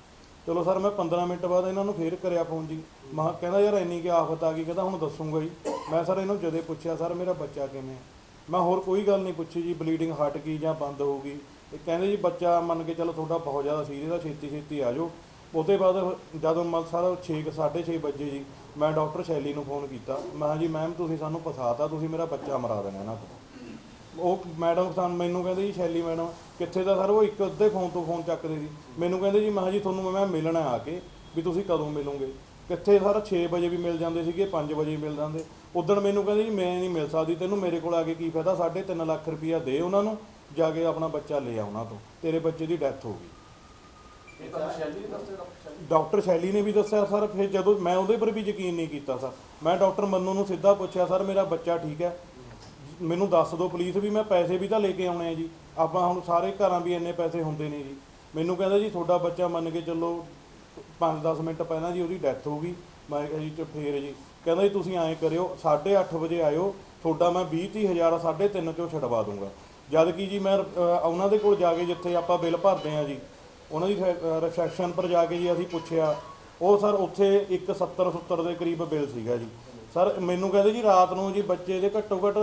ਚਲੋ ਸਰ, ਮੈਂ 15 ਮਿੰਟ ਬਾਅਦ ਇਹਨਾਂ ਨੂੰ ਫੇਰ ਕਰਿਆ ਫੋਨ ਜੀ। ਮਾ ਕਹਿੰਦਾ ਯਾਰ ਇੰਨੀ ਕਿ ਆਫਤ ਆ ਗਈ, ਕਹਿੰਦਾ ਹੁਣ ਦੱਸੂਗਾ ਜੀ। ਮੈਂ ਸਰ ਇਹਨੂੰ ਜਦੇ ਪੁੱਛਿਆ, ਸਰ ਮੇਰਾ ਬੱਚਾ ਕਿਵੇਂ ਹੈ ਮੈਂ ਹੋਰ ਕੋਈ ਗੱਲ ਨਹੀਂ ਪੁੱਛੀ ਜੀ ਬਲੀਡਿੰਗ ਹਟ ਗਈ ਜਾਂ ਬੰਦ ਹੋ ਗਈ। ਇਹ ਕਹਿੰਦੇ ਜੀ ਬੱਚਾ ਮੰਨ ਕੇ ਚਲੋ ਤੁਹਾਡਾ ਬਹੁਤ ਜ਼ਿਆਦਾ ਸੀਰੀਅਸ ਆ ਛੇਤੀ ਛੇਤੀ ਆ ਜਾਓ। ਉਹਦੇ ਬਾਅਦ ਜਦੋਂ ਮਨ ਸਾਰਾ 6 6:30 ਵਜੇ ਜੀ, ਮੈਂ ਡਾਕਟਰ ਸ਼ੈਲੀ ਨੂੰ ਫੋਨ ਕੀਤਾ। ਮੈਂ ਕਿਹਾ ਜੀ, ਮੈਮ, ਤੁਸੀਂ ਸਾਨੂੰ ਫਸਾਤਾ, ਤੁਸੀਂ ਮੇਰਾ ਬੱਚਾ ਮਰਾ ਦੇਣਾ ਇਹਨਾਂ ਤੋਂ। ਉਹ ਮੈਡਮ ਸਾਨੂੰ ਮੈਨੂੰ ਕਹਿੰਦੇ ਜੀ ਸ਼ੈਲੀ ਮੈਡਮ ਕਿੱਥੇ ਦਾ ਸਰ ਉਹ ਇੱਕ ਅੱਧੇ ਫੋਨ ਤੋਂ ਫੋਨ ਚੱਕਦੇ ਸੀ। ਮੈਨੂੰ ਕਹਿੰਦੇ ਜੀ ਮੈਂ ਕਿਹਾ ਜੀ ਤੁਹਾਨੂੰ ਮੈਂ ਮਿਲਣਾ ਆ ਕੇ ਵੀ ਤੁਸੀਂ ਕਦੋਂ ਮਿਲੋਗੇ? ਕਿੱਥੇ ਸਰ 6 ਵਜੇ ਵੀ ਮਿਲ ਜਾਂਦੇ ਸੀਗੇ 5 ਵਜੇ ਮਿਲ ਜਾਂਦੇ। ਉਦੋਂ ਮੈਨੂੰ ਕਹਿੰਦੇ ਜੀ ਮੈਂ ਨਹੀਂ ਮਿਲ ਸਕਦੀ ਤੈਨੂੰ ਮੇਰੇ ਕੋਲ ਆ ਕੇ ਕੀ ਫਾਇਦਾ? 3.5 ਲੱਖ ਰੁਪਈਆ ਦੇ ਉਹਨਾਂ ਨੂੰ ਜਾ ਕੇ ਆਪਣਾ ਬੱਚਾ ਲੈ ਆ ਉਹਨਾਂ ਤੋਂ। ਤੇਰੇ ਬੱਚੇ ਦੀ ਡੈਥ ਹੋ ਗਈ। ਡਾਕਟਰ ਸ਼ੈਲੀ ਨੇ ਵੀ ਦੱਸਿਆ ਸਰ ਫਿਰ ਜਦੋਂ ਮੈਂ ਉਹਦੇ ਪਰ ਵੀ ਯਕੀਨ ਨਹੀਂ ਕੀਤਾ ਸਰ। ਮੈਂ ਡਾਕਟਰ ਮੰਨੂ ਨੂੰ ਸਿੱਧਾ ਪੁੱਛਿਆ ਸਰ ਮੇਰਾ ਬੱਚਾ ਠੀਕ ਹੈ? ਮੈਨੂੰ ਦੱਸ ਦਿਓ ਪਲੀਜ਼ ਵੀ ਮੈਂ ਪੈਸੇ ਵੀ ਤਾਂ ਲੈ ਕੇ ਆਉਣੇ ਆ ਜੀ। ਆਪਾਂ ਹੁਣ ਸਾਰੇ ਘਰਾਂ ਵੀ ਇੰਨੇ ਪੈਸੇ ਹੁੰਦੇ ਨੇ ਜੀ। ਮੈਨੂੰ ਕਹਿੰਦਾ ਜੀ ਤੁਹਾਡਾ ਬੱਚਾ ਮੰਨ ਕੇ ਚੱਲੋ 5-10 ਮਿੰਟ ਪਹਿਲਾਂ ਜੀ ਉਹਦੀ ਡੈਥ ਹੋ ਗਈ। ਮੈਂ ਕਿਹਾ ਜੀ ਤੇ ਫੇਰ ਜੀ। ਕਹਿੰਦਾ ਜੀ ਤੁਸੀਂ ਐਂ ਕਰਿਓ 8:30 ਵਜੇ ਆਇਓ, ਤੁਹਾਡਾ ਮੈਂ 20 ਹਜ਼ਾਰ 3.5 ਚੋਂ ਛਡਵਾ ਦੂੰਗਾ? ਜਦ ਕਿ ਜੀ ਮੈਂ ਉਹਨਾਂ ਦੇ ਕੋਲ ਜਾ ਕੇ ਜਿੱਥੇ ਆਪਾਂ ਬਿੱਲ ਭਰਦੇ ਆ ਜੀ, ਉਹਨਾਂ ਦੀ ਰਿਸੈਪਸ਼ਨ ਪਰ ਜਾ ਕੇ ਜੀ ਅਸੀਂ ਪੁੱਛਿਆ। ਉਹ ਸਰ ਉੱਥੇ ਇੱਕ 70 70 ਦੇ ਕਰੀਬ ਬਿੱਲ ਸੀਗਾ ਜੀ। ਸਰ ਮੈਨੂੰ ਕਹਿੰਦੇ ਜੀ ਰਾਤ ਨੂੰ ਜੀ ਬੱਚੇ ਦੇ ਘੱਟੋ ਘੱਟ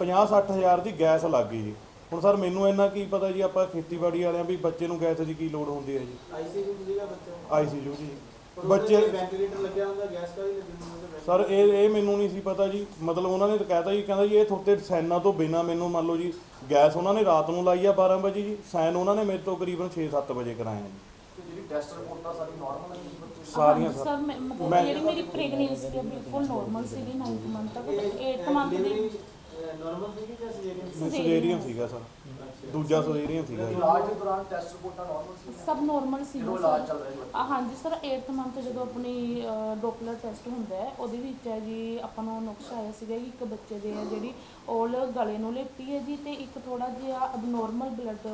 50 60 ਹਜ਼ਾਰ ਦੀ ਗੈਸ ਲੱਗ ਗਈ ਜੀ। ਹੁਣ ਸਰ ਮੈਨੂੰ ਇੰਨਾ ਕੀ ਪਤਾ ਜੀ ਆਪਾਂ ਖੇਤੀਬਾੜੀ ਵਾਲਿਆਂ ਵੀ ਬੱਚੇ ਨੂੰ ਗੈਸ ਦੀ ਕੀ ਲੋੜ ਹੁੰਦੀ ਹੈ ਜੀ? ਆਈਸੀਯੂ ਸੀਗਾ ਬੱਚਾ। ਆਈਸੀਯੂ ਜੀ। ਬੱਚੇ ਬੱਚੇ ਵੈਂਟੀਲੇਟਰ ਲੱਗਿਆ ਹੁੰਦਾ ਗੈਸ ਦਾ ਵੀ ਲੱਗੀ ਹੁੰਦੀ ਸਰ ਇਹ ਇਹ ਮੈਨੂੰ ਨਹੀਂ ਸੀ ਪਤਾ ਜੀ। ਮਤਲਬ ਉਹਨਾਂ ਨੇ ਤਾਂ ਕਹਿਤਾ ਜੀ ਕਹਿੰਦਾ ਜੀ ਇਹ ਥੋਤੇ ਸੈਨਾਂ ਤੋਂ ਬਿਨਾ ਮੈਨੂੰ ਮੰਨ ਲਓ ਜੀ ਗੈਸ ਉਹਨਾਂ ਨੇ ਰਾਤ ਨੂੰ ਲਾਈ ਆ 12 ਵਜੇ ਜੀ। ਸੈਨ ਉਹਨਾਂ ਨੇ ਮੇਰੇ ਤੋਂ ਕਰੀਬਨ 6-7 ਵਜੇ ਕਰਾਇਆ ਜੀ। ਜਿਹੜੀ ਟੈਸਟ ਰਿਪੋਰਟਾਂ ਸਾਰੀ ਨਾਰਮਲ ਹੈ? ਸਾਰੀਆਂ ਹਾਂਜੀ ਸਰ। ਮੈਂ- ਜਿਹੜੀ ਮੇਰੀ ਪ੍ਰੈਗਨੈਂਸੀ ਹੈ ਬਿਲਕੁਲ ਨਾਰਮਲ ਸੀਗੀ 9th ਮੰਥ ਤੱਕ 8th ਮੰਥ ਦੀ ਨਾਰਮਲ ਸੀਗੀ ਜਾਂ ਸੀਜ਼ੇਰੀਅਨ ਸਵੇਰੀਅਨ ਸੀਗਾ ਸਰ। ਦੂਜਾ ਸਵੇਰੀਅਨ ਸੀਗਾ ਜੀ। ਇਲਾਜ ਦੇ ਦੌਰਾਨ ਟੈਸਟ ਰਿਪੋਰਟਾਂ ਨਾਰਮਲ ਸੀ ਸਭ ਨਾਰਮਲ ਸੀ ਜਦੋਂ ਇਲਾਜ ਚੱਲ ਰਿਹਾ ਆ ਹਾਂਜੀ ਸਰ 8th ਮੰਥ ਜਦੋਂ ਆਪਣੀ ਡੋਪਲਰ ਟੈਸਟ ਹੁੰਦਾ ਹੈ ਉਹਦੇ ਵਿੱਚ ਹੈ ਜੀ ਆਪਾਂ ਨੂੰ ਨੁਕਸ ਆਇਆ ਸੀਗਾ ਕਿ ਇੱਕ ਬੱਚੇ ਦੇ ਹੈ ਜਿਹੜੀ ਔਲ ਗਲੇ ਨੂੰ ਲਿਪਟੀ ਹੈ ਜੀ ਤੇ ਇੱਕ ਥੋੜਾ ਜਿਹਾ ਅਬਨੋਰਮਲ ਬਲੱਡ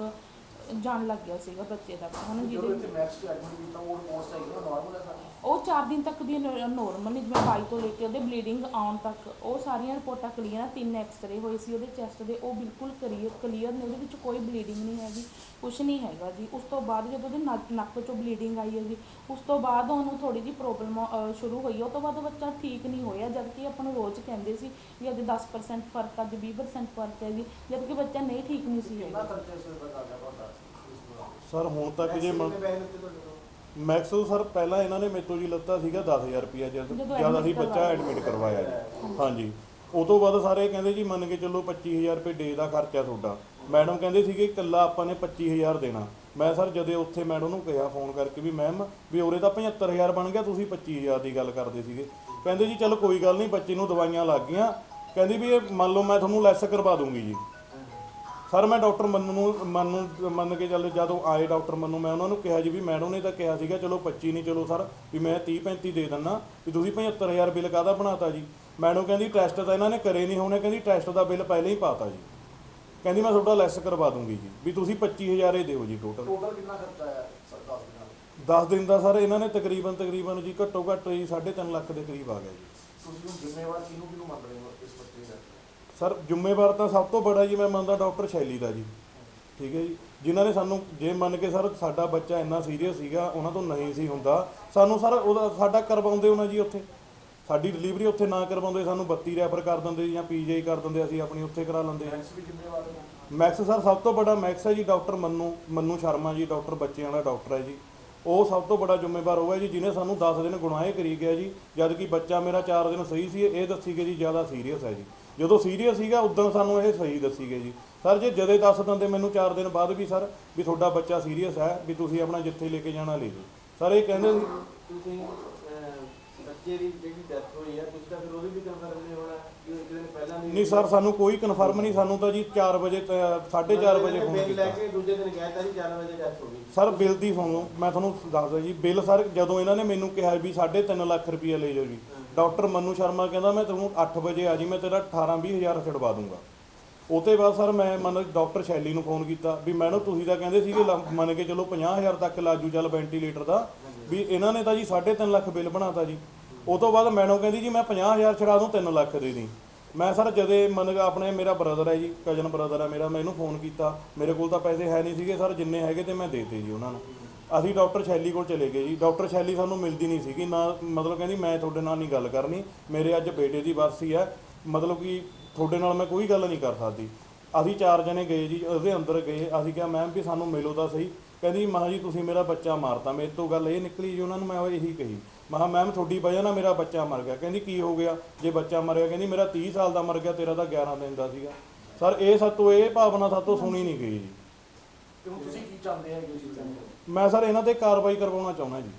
ਜਾਣ ਲੱਗ ਗਿਆ ਸੀਗਾ ਬੱਚੇ ਦਾ ਹਨਾ ਜਦੋਂ ਜਿਹਦੇ ਇੱਥੇ ਮੈਕਸ ਤੇ ਐਡਮਿਟ ਕੀਤਾ ਉਹ ਰਿਪੋਰਟਸ ਆਈਆਂ ਨਾਰਮਲ ਹੈ ਸਾਰੀ। ਉਹ 4 ਦਿਨ ਤੱਕ ਦੀ ਨੋਰਮਲ ਜਿਵੇਂ 22 ਤੋਂ ਲੈ ਕੇ ਉਹਦੇ ਬਲੀਡਿੰਗ ਆਉਣ ਤੱਕ ਉਹ ਸਾਰੀਆਂ ਰਿਪੋਰਟਾਂ ਕਲੀਅਰ ਆ ਤਿੰਨ ਐਕਸ-ਰੇ ਹੋਏ ਸੀ ਉਹਦੇ ਚੈਸਟ ਦੇ ਉਹ ਬਿਲਕੁਲ ਕਲੀਅਰ ਕਲੀਅਰ ਨੇ ਉਹਦੇ ਵਿੱਚ ਕੋਈ ਬਲੀਡਿੰਗ ਨਹੀਂ ਹੈਗੀ ਕੁਝ ਨਹੀਂ ਹੈਗਾ ਜੀ। ਉਸ ਤੋਂ ਬਾਅਦ ਜਦੋਂ ਉਹਦੇ ਨੱਕ ਨੱਕ ਚੋਂ ਬਲੀਡਿੰਗ ਆਈ ਹੈ ਜੀ ਉਸ ਤੋਂ ਬਾਅਦ ਉਹਨੂੰ ਥੋੜੀ ਜਿਹੀ ਪ੍ਰੋਬਲਮ ਸ਼ੁਰੂ ਹੋਈ ਉਹ ਤੋਂ ਬਾਅਦ ਬੱਚਾ ਠੀਕ ਨਹੀਂ ਹੋਇਆ ਜਦ ਕਿ ਆਪਾਂ ਨੂੰ ਰੋਜ਼ ਕਹਿੰਦੇ ਸੀ ਵੀ ਅੱਜ 10% ਫ਼ਰਕ ਅੱਜ 20% ਫ਼ਰਕ ਹੈ ਜੀ ਜਦ ਕਿ ਬੱਚਾ ਨਹੀਂ ਠੀਕ ਨਹੀਂ ਸੀ ਹੈਗਾ? ਸਰ ਹੁਣ ਤੱਕ ਜੇ ਕਿੰਨੇ ਮੈਕਸ ਸਰ ਪਹਿਲਾਂ ਇਹਨਾਂ ਨੇ ਮੇਰੇ ਤੋਂ ਜੀ ਲੱਤਾ ਸੀਗਾ 10000 ਰੁਪਿਆ ਜਦ ਜਦੋਂ ਅਸੀਂ ਬੱਚਾ। ਐਡਮਿਟ ਕਰਵਾਇਆ ਜੀ। ਹਾਂਜੀ। ਉਹ ਤੋਂ ਬਾਅਦ ਸਾਰੇ ਕਹਿੰਦੇ ਜੀ ਮੰਨ ਕੇ ਚੱਲੋ 25000 ਰੁਪਏ ਡੇ ਦਾ ਖਰਚਾ ਤੁਹਾਡਾ। ਮੈਡਮ ਕਹਿੰਦੇ ਸੀਗੇ ਇਕੱਲਾ ਆਪਾਂ ਨੇ 25000 ਦੇਣਾ। ਮੈਂ ਸਰ ਜਦੋਂ ਉੱਥੇ ਮੈਡਮ ਨੂੰ ਕਿਹਾ ਫੋਨ ਕਰਕੇ ਵੀ ਮੈਮ ਵੀ ਉਰੇ ਤਾਂ 75000 ਬਣ ਗਿਆ ਤੁਸੀਂ 25000 ਦੀ ਗੱਲ ਕਰਦੇ ਸੀਗੇ। ਕਹਿੰਦੇ ਜੀ ਚਲੋ ਕੋਈ ਗੱਲ ਨਹੀਂ ਬੱਚੇ ਨੂੰ ਦਵਾਈਆਂ ਲੱਗ ਗਈਆਂ। ਕਹਿੰਦੀ ਵੀ ਇਹ ਮੰਨ ਲਓ ਮੈਂ ਤੁਹਾਨੂੰ ਲੈਸ ਕਰਵਾ ਦੂੰਗੀ ਜੀ। ਸਰ ਮੈਂ ਡਾਕਟਰ ਮੰਨੂ ਨੂੰ ਮੰਨੂ ਮੰਨ ਕੇ ਚੱਲ ਜਦੋਂ ਆਏ ਡਾਕਟਰ ਮੰਨੂ ਮੈਂ ਉਹਨਾਂ ਨੂੰ ਕਿਹਾ ਜੀ ਵੀ ਮੈਡਮ ਨੇ ਤਾਂ ਕਿਹਾ ਸੀਗਾ ਚਲੋ 25 ਨਹੀਂ ਚਲੋ ਸਰ ਵੀ ਮੈਂ 30 35 ਦੇ ਦਿੰਨਾ ਵੀ ਤੁਸੀਂ 75000 ਬਿੱਲ ਕਾਹਦਾ ਬਣਾਤਾ ਜੀ? ਮੈਡਮ ਕਹਿੰਦੀ ਟੈਸਟ ਤਾਂ ਇਹਨਾਂ ਨੇ ਕਰੇ ਨਹੀਂ ਹੋਣੇ ਕਹਿੰਦੀ ਟੈਸਟ ਦਾ ਬਿੱਲ ਪਹਿਲਾਂ ਹੀ ਪਾਤਾ ਜੀ। ਕਹਿੰਦੀ ਮੈਂ ਤੁਹਾਡਾ ਲੈਸ ਕਰਵਾ ਦੂੰਗੀ ਜੀ ਵੀ ਤੁਸੀਂ 25000 ਹੀ ਦਿਓ ਜੀ ਟੋਟਲ ਟੋਟਲ ਕਿੰਨਾ ਖਰਚਾ ਆਇਆ ਸਰਕਾਰ ਦੇ? ਨਾਲ 10 ਦਿਨ ਦਾ ਸਰ ਇਹਨਾਂ ਨੇ ਤਕਰੀਬਨ ਤਕਰੀਬਨ ਜੀ ਘੱਟੋ ਘੱਟ ਜੀ 3.5 ਲੱਖ ਦੇ ਕਰੀਬ ਆ ਗਿਆ ਜੀ। ਤੁਸੀਂ ਜ਼ਿੰਮੇਵਾਰ ਕਿਹਨੂੰ ਕਿਹਨੂੰ ਮੰਨ ਰਹੇ ਹੋ ਇਸ ਬੱਚੇ ਦਾ? ਸਰ ਜ਼ਿੰਮੇਵਾਰ ਤਾਂ ਸਭ ਤੋਂ ਬੜਾ ਜੀ ਮੈਂ ਮੰਨਦਾ ਡਾਕਟਰ ਸ਼ੈਲੀ ਦਾ ਜੀ। ਠੀਕ ਹੈ ਜੀ। ਜਿਨ੍ਹਾਂ ਨੇ ਸਾਨੂੰ ਜੇ ਮੰਨ ਕੇ ਸਰ ਸਾਡਾ ਬੱਚਾ ਇੰਨਾ ਸੀਰੀਅਸ ਸੀਗਾ ਉਹਨਾਂ ਤੋਂ ਨਹੀਂ ਸੀ ਹੁੰਦਾ। ਸਾਨੂੰ ਸਰ ਉਹਦਾ ਸਾਡਾ ਕਰਵਾਉਂਦੇ ਉਹਨਾਂ ਜੀ ਉੱਥੇ। ਸਾਡੀ ਡਿਲੀਵਰੀ ਉੱਥੇ ਨਾ ਕਰਵਾਉਂਦੇ ਸਾਨੂੰ 32 ਰੈਫਰ ਕਰ ਦਿੰਦੇ ਜਾਂ ਪੀਜੀਆਈ ਕਰ ਦਿੰਦੇ ਅਸੀਂ ਆਪਣੀ ਉੱਥੇ ਕਰਾ ਲੈਂਦੇ। ਮੈਕਸ ਸਰ ਸਭ ਤੋਂ ਵੱਡਾ ਮੈਕਸ ਹੈ ਜੀ ਡਾਕਟਰ ਮੰਨੂ ਮੰਨੂ ਸ਼ਰਮਾ ਜੀ ਡਾਕਟਰ ਬੱਚਿਆਂ ਦਾ ਡਾਕਟਰ ਹੈ ਜੀ। ਉਹ ਸਭ ਤੋਂ ਵੱਡਾ ਜ਼ਿੰਮੇਵਾਰ ਉਹ ਹੈ ਜੀ ਜਿਹਨੇ ਸਾਨੂੰ 10 ਦਿਨ ਗੁਨਾਹੇ ਕਰੀ ਗਿਆ ਜੀ। ਜਦ ਕਿ ਬੱਚਾ ਮੇਰਾ 4 ਦਿਨ ਸਹੀ ਸੀ ਇਹ ਦੱਸੀ ਗਈ ਜੀ ਜ਼ਿਆਦਾ ਸੀਰੀਅਸ ਹੈ ਜੀ। ਜਦੋਂ ਸੀਰੀਅਸ ਸੀਗਾ ਉਦੋਂ ਸਾਨੂੰ ਇਹ ਸਹੀ ਦੱਸੀ ਗਈ ਜੀ। ਸਰ ਜੇ ਜਦੇ ਦੱਸ ਦਿੰਦੇ ਮੈਨੂੰ 4 ਦਿਨ ਬਾਅਦ ਵੀ ਸਰ ਵੀ ਤੁਹਾਡਾ ਬੱਚਾ ਸੀਰੀਅਸ ਹੈ ਵੀ ਤੁਸੀਂ ਆਪਣਾ ਜਿੱਥੇ ਲੈ ਕੇ ਜਾਣਾ ਲੈ ਜਾਓ। ਸਰ ਇਹ ਕਹਿੰਦੇ ਸੀ ਤੁਸੀਂ ਬੱਚੇ ਦੀ ਜਿਹੜੀ ਡੈਥ ਹੋਈ ਹੈ ਤੁਸੀਂ ਤਾਂ ਫਿਰ ਉਹਦੀ ਵੀ ਕਨਫਰਮ ਨਹੀਂ ਹੋਣਾ ਕਿ ਉਹ ਇੱਕ ਦਿਨ ਪਹਿਲਾਂ ਨਹੀਂ ਸਰ ਸਾਨੂੰ ਕੋਈ ਕਨਫਰਮ ਨਹੀਂ ਸਾਨੂੰ ਤਾਂ ਜੀ 4 ਵਜੇ 4:30 ਵਜੇ ਫੋਨ ਬਿੱਲ ਲੈ ਕੇ ਦੂਜੇ ਦਿਨ ਗਿਆ ਤਾਂ ਜੀ 4 ਵਜੇ ਡੈਥ ਹੋ ਗਈ। ਸਰ ਬਿੱਲ ਦੀ ਸੁਣੋ ਮੈਂ ਤੁਹਾਨੂੰ ਦੱਸਦਾ ਜੀ ਬਿੱਲ ਸਰ ਜਦੋਂ ਇਹਨਾਂ ਨੇ ਮੈਨੂੰ ਕਿਹਾ ਵੀ 3.5 ਲੱਖ ਰੁਪਏ ਲੈ ਜਾਓ ਜੀ ਡਾਕਟਰ ਮਨੂ ਸ਼ਰਮਾ ਕਹਿੰਦਾ, ਮੈਂ ਤੈਨੂੰ 8 ਵਜੇ ਆ ਜੀ, ਮੈਂ ਤੇਰਾ 18 20 ਹਜ਼ਾਰ ਛਡਵਾ ਦੂੰਗਾ। ਉਹ ਤੋਂ ਬਾਅਦ ਸਰ ਮੈਂ ਮਨ ਡਾਕਟਰ ਸ਼ੈਲੀ ਨੂੰ ਫੋਨ ਕੀਤਾ ਵੀ, ਮੈਡਮ, ਤੁਸੀਂ ਤਾਂ ਕਹਿੰਦੇ ਸੀਗੇ ਲ- ਮੰਨ ਕੇ ਚਲੋ 50000 ਤੱਕ ਲਾਜੂ ਚੱਲ ਵੈਂਟੀਲੇਟਰ ਦਾ, ਵੀ ਇਹਨਾਂ ਨੇ ਤਾਂ ਜੀ 3.5 ਲੱਖ ਬਿੱਲ ਬਣਾਤਾ ਜੀ। ਉਹ ਤੋਂ ਬਾਅਦ ਮੈਡਮ ਕਹਿੰਦੀ, ਜੀ, ਮੈਂ 50000 ਛੜਾ ਦੂੰ 3 ਲੱਖ ਦੇ ਦੀ। ਮੈਂ ਸਰ ਜਦੇ ਮਨ ਆਪਣੇ, ਮੇਰਾ ਬ੍ਰਦਰ ਹੈ ਜੀ ਕਜ਼ਨ ਬ੍ਰਦਰ ਹੈ ਮੇਰਾ, ਮੈਂ ਇਹਨੂੰ ਫੋਨ ਕੀਤਾ। ਮੇਰੇ ਕੋਲ ਤਾਂ ਪੈਸੇ ਹੈ ਨਹੀਂ ਸੀਗੇ ਸਰ, ਜਿੰਨੇ ਹੈਗੇ ਤੇ ਮੈਂ ਦੇਤੇ ਜੀ ਉਹਨਾਂ ਨੂੰ। ਅਸੀਂ ਡਾਕਟਰ ਸ਼ੈਲੀ ਕੋਲ ਚਲੇ ਗਏ ਜੀ। ਡਾਕਟਰ ਸ਼ੈਲੀ ਸਾਨੂੰ ਮਿਲਦੀ ਨਹੀਂ ਸੀਗੀ, ਨਾ ਮਤਲਬ ਕਹਿੰਦੀ ਮੈਂ ਤੁਹਾਡੇ ਨਾਲ ਨਹੀਂ ਗੱਲ ਕਰਨੀ, ਮੇਰੇ ਅੱਜ ਬੇਟੇ ਦੀ ਵਰਸੀ ਹੈ। ਮਤਲਬ ਕਿ ਤੁਹਾਡੇ ਨਾਲ ਮੈਂ ਕੋਈ ਗੱਲ ਨਹੀਂ ਕਰ ਸਕਦੀ। ਅਸੀਂ ਚਾਰ ਜਣੇ ਗਏ ਜੀ, ਉਹਦੇ ਅੰਦਰ ਗਏ, ਅਸੀਂ ਕਿਹਾ, ਮੈਮ ਵੀ ਸਾਨੂੰ ਮਿਲੋ ਤਾਂ ਸਹੀ। ਕਹਿੰਦੀ, ਮਹਾ ਜੀ, ਤੁਸੀਂ ਮੇਰਾ ਬੱਚਾ ਮਾਰਤਾ, ਮੇਰੇ ਤੋਂ ਗੱਲ ਇਹ ਨਿਕਲੀ ਜੀ, ਉਹਨਾਂ ਨੂੰ ਮੈਂ ਉਹ ਇਹੀ ਕਹੀ। ਮਹਾ, ਮੈਮ, ਤੁਹਾਡੀ ਵਜ੍ਹਾ ਨਾਲ ਮੇਰਾ ਬੱਚਾ ਮਰ ਗਿਆ। ਕਹਿੰਦੀ, ਕੀ ਹੋ ਗਿਆ? ਜੇ ਬੱਚਾ ਮਰ ਗਿਆ, ਕਹਿੰਦੀ, ਮੇਰਾ 30 ਸਾਲ ਦਾ ਮਰ ਗਿਆ, ਤੇਰਾ ਤਾਂ 11 ਦਿਨ ਦਾ ਸੀਗਾ। ਸਰ, ਇਹ ਸਾਤੋਂ, ਇਹ ਭਾਵਨਾ ਸਾਤੋਂ ਸੁਣੀ ਨਹੀਂ ਗਈ ਜੀ। ਤੇ ਹੁਣ ਤੁਸੀਂ ਕੀ ਚਾਹੁੰਦੇ ਹੈਗੇ ਇਸ ਚੀਜ਼ਾਂ ਨੂੰ? ਮੈਂ ਸਰ ਇਹਨਾਂ ਤੇ ਕਾਰਵਾਈ ਕਰਵਾਉਣਾ ਚਾਹੁੰਦਾ ਜੀ।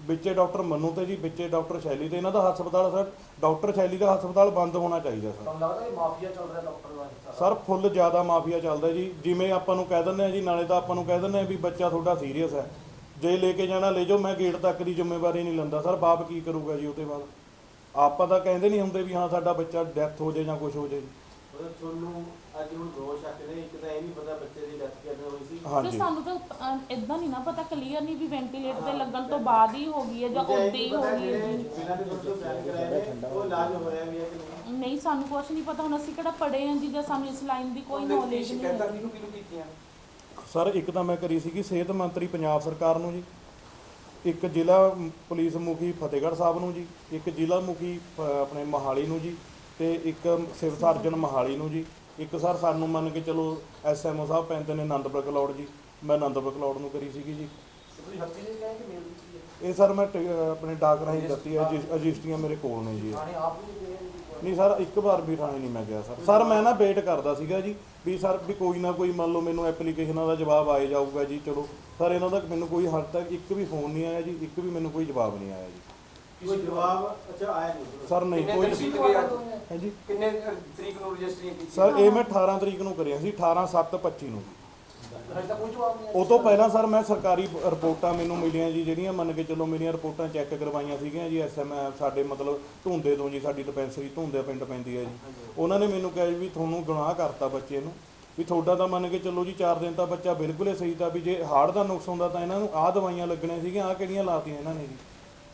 ਵਿੱਚੇ ਡਾਕਟਰ ਮੰਨੂ ਤੇ ਜੀ ਵਿੱਚੇ ਡਾਕਟਰ ਸ਼ੈਲੀ ਤੇ। ਇਹਨਾਂ ਦਾ ਹਸਪਤਾਲ ਸਰ ਡਾਕਟਰ ਸ਼ੈਲੀ ਦਾ ਹਸਪਤਾਲ ਬੰਦ ਹੋਣਾ ਚਾਹੀਦਾ ਸਰ। ਤੁਹਾਨੂੰ ਲੱਗਦਾ ਇਹ ਮਾਫੀਆ ਚੱਲ ਰਿਹਾ ਡਾਕਟਰ ਦਾ ਸਾਰਾ? ਫੁੱਲ ਜ਼ਿਆਦਾ ਮਾਫੀਆ ਚੱਲਦਾ ਜੀ। ਜਿਵੇਂ ਆਪਾਂ ਨੂੰ ਕਹਿ ਦਿੰਦੇ ਆ ਜੀ ਨਾਲੇ ਤਾਂ ਆਪਾਂ ਨੂੰ ਕਹਿ ਦਿੰਦੇ ਆ ਵੀ ਬੱਚਾ ਤੁਹਾਡਾ ਸੀਰੀਅਸ ਹੈ। ਜੇ ਲੈ ਕੇ ਜਾਣਾ ਲੈ ਜਾਓ ਮੈਂ ਗੇਟ ਤੱਕ ਦੀ ਜ਼ਿੰਮੇਵਾਰੀ ਨਹੀਂ ਲੈਂਦਾ। ਸਰ ਬਾਪ ਕੀ ਕਰੂਗਾ ਜੀ ਉਹਦੇ ਬਾਅਦ? ਆਪਾਂ ਤਾਂ ਕਹਿੰਦੇ ਨਹੀਂ ਹੁੰਦੇ ਵੀ ਹਾਂ ਸਾਡਾ ਬੱਚਾ ਡੈਥ ਹੋ ਜਾਏ ਜਾਂ ਕੁਝ ਹੋ ਜਾਏ। ਤੁਹਾਨੂੰ ਅੱਜ ਹੁਣ ਦੋ ਸ਼ੱਕ ਨੇ ਇੱਕ ਤਾਂ ਇਹ ਨਹੀਂ ਪਤਾ ਬੱਚੇ ਦੀ ਡੈਥ ਕਿਵੇਂ ਹੋਈ ਸੀ। ਤੇ ਹਾਂਜੀ ਸਾਨੂੰ ਤਾਂ ਇਦਾਂ ਨਹੀਂ ਨਾ ਪਤਾ ਕਲੀਅਰ ਨਹੀਂ ਵੀ ਵੈਂਟੀਲੇਟਰ ਤੇ ਲੱਗਣ ਤੋਂ ਬਾਅਦ ਹੀ ਹੋ ਗਈ ਹੈ ਜਾਂ ਦੂਜਾ ਇਹ ਉਦੋਂ ਹੀ ਨਹੀਂ ਹੋ ਪਤਾ ਗਈ ਹੈ ਜਿਹੜੇ ਜੀ। ਜਿਨ੍ਹਾਂ ਦੇ ਤੁਹਾਨੂੰ ਸਾਈਨ ਕਰਾਏ ਨੇ ਉਹ ਇਲਾਜ ਹੋ ਰਿਹਾ ਵੀ ਹੈ ਕਿ ਨਹੀਂ? ਨਹੀਂ ਸਾਨੂੰ ਕੁਝ ਨਹੀਂ ਪਤਾ ਹੁਣ ਅਸੀਂ ਕਿਹੜਾ ਪੜੇ ਹਾਂ ਜੀ ਜਾਂ ਸਾਨੂੰ ਇਸ ਲਾਈਨ ਦੀ ਕੋਈ ਨੌਲੇਜ ਨਹੀਂ ਹੈ। ਕਿਹਨੂੰ ਕਿਹਨੂੰ ਕੀਤੀਆਂ? ਸਰ ਇੱਕ ਤਾਂ ਮੈਂ ਕਰੀ ਸੀਗੀ ਸਿਹਤ ਮੰਤਰੀ ਪੰਜਾਬ ਸਰਕਾਰ ਨੂੰ ਜੀ। ਇੱਕ ਜ਼ਿਲ੍ਹਾ ਮ- ਪੁਲਿਸ ਮੁਖੀ ਫਤਿਹਗੜ੍ਹ ਸਾਹਿਬ ਨੂੰ ਜੀ ਇੱਕ ਜ਼ਿਲ੍ਹਾ ਮੁਖੀ ਅ, ਆਪਣੇ ਮੋਹਾਲੀ ਨੂੰ ਜੀ ਤੇ ਇੱਕ ਸਿਵਲ ਸਰਜਨ ਮੋਹਾਲੀ ਨੂੰ ਜੀ। ਇੱਕ ਸਰ ਸਾਨੂੰ ਮੰਨ ਕੇ ਚਲੋ ਐਸਐਮਓ ਸਾਹਿਬ ਪੈਂਦੇ ਨੇ ਆਨੰਦਪੁਰ ਕਲੌੜ ਜੀ। ਮੈਂ ਆਨੰਦਪੁਰ ਕਲੌੜ ਨੂੰ ਕਰੀ ਸੀਗੀ ਜੀ। ਤੇ ਤੁਸੀਂ ਹੱਥੀ ਨਹੀਂ ਕਹੇ ਕਿ ਮੇਲ ਕੀਤੀ ਹੈ? ਇਹ ਸਰ ਮੈਂ ਟ- ਆਪਣੇ ਡਾਕ ਰਾਹੀਂ ਦਿੱਤੀ ਹੈ ਰਜਿ- ਰਜਿਸਟਰੀਆਂ ਮੇਰੇ ਕੋਲ ਨੇ ਜੀ। ਇਹ। ਥਾਣੇ ਆਪ ਵੀ ਨਹੀਂ ਗਏ ਜੀ ਨਹੀਂ ਸਰ ਇੱਕ ਵਾਰ ਵੀ ਥਾਣੇ ਨਹੀਂ ਮੈਂ ਗਿਆ ਸਰ। ਸਰ ਮੈਂ ਨਾ ਵੇਟ ਕਰਦਾ ਸੀਗਾ ਜੀ ਵੀ ਸਰ ਵੀ ਕੋਈ ਨਾ ਕੋਈ ਮੰਨ ਲਓ ਮੈਨੂੰ ਐਪਲੀਕੇਸ਼ਨਾਂ ਦਾ ਜਵਾਬ ਆਏ ਜਾਊਗਾ ਜੀ ਚਲੋ। ਸਰ ਇਹਨਾਂ ਦਾ ਮੈਨੂੰ ਕੋਈ ਹਾਲ ਤੱਕ ਇੱਕ ਵੀ ਫੋਨ ਨਹੀਂ ਆਇਆ ਜੀ ਇੱਕ ਵੀ ਮੈਨੂੰ ਕੋਈ ਜਵਾਬ ਨਹੀਂ ਆਇਆ ਜੀ। ਕੋਈ ਜਵਾਬ? ਅੱਛਾ ਆਇਆ ਨਹੀਂ। ਸਰ ਨਹੀਂ ਕਿੰਨੇ ਕੋਈ ਦਿਨ ਬੀਤ ਗਏ ਅੱਜ? ਹਾਂਜੀ। ਕਿੰਨੇ ਅ, ਤਰੀਕ ਨੂੰ ਰਜਿਸਟਰੀ ਕੀਤੀ ਸਰ ਇਹ ਮੈਂ 18 ਤਰੀਕ ਨੂੰ ਕਰਿਆ ਸੀ 18 7 25 ਨੂੰ। ਉਹ ਤੋਂ ਪਹਿਲਾਂ ਸਰ ਮੈਂ ਸਰਕਾਰੀ ਰਿਪੋਰਟਾਂ ਮੈਨੂੰ ਮਿਲੀਆਂ ਜੀ ਜਿਹੜੀਆਂ ਮੰਨ ਕੇ ਚੱਲੋ ਮੇਰੀਆਂ ਰਿਪੋਰਟਾਂ ਚੈੱਕ ਕਰਵਾਈਆਂ ਸੀਗੀਆਂ ਜੀ ਐਸਐਮ ਸਾਡੇ ਮਤਲਬ ਧੁੰਦੇ ਤੋਂ ਜੀ ਸਾਡੀ ਡਿਸਪੈਂਸਰੀ ਧੁੰਦੇ ਪਿੰਡ ਪੈਂਦੀ ਹੈ ਜੀ। ਉਹਨਾਂ ਨੇ ਮੈਨੂੰ ਕਿਹਾ ਜੀ ਵੀ ਤੁਹਾਨੂੰ ਗੁਨਾਹ ਕਰਤਾ ਬੱਚੇ ਨੂੰ ਵੀ ਤੁਹਾਡਾ ਤਾਂ ਮੰਨ ਕੇ ਚੱਲੋ ਜੀ 4 ਦਿਨ ਤਾਂ ਬੱਚਾ ਬਿਲਕੁਲ ਹੀ ਸਹੀ ਤਾਂ ਵੀ ਜੇ ਹਾਰਟ ਦਾ ਨੁਕਸ ਹੁੰਦਾ ਤਾਂ ਇਹਨਾਂ ਨੂੰ ਆਹ ਦਵਾਈਆਂ ਲੱਗਣੀਆਂ ਸੀਗੀਆਂ ਆਹ ਕਿਹੜੀਆਂ ਲਾਤੀਆਂ ਇਹਨਾਂ ਨੇ ਜੀ।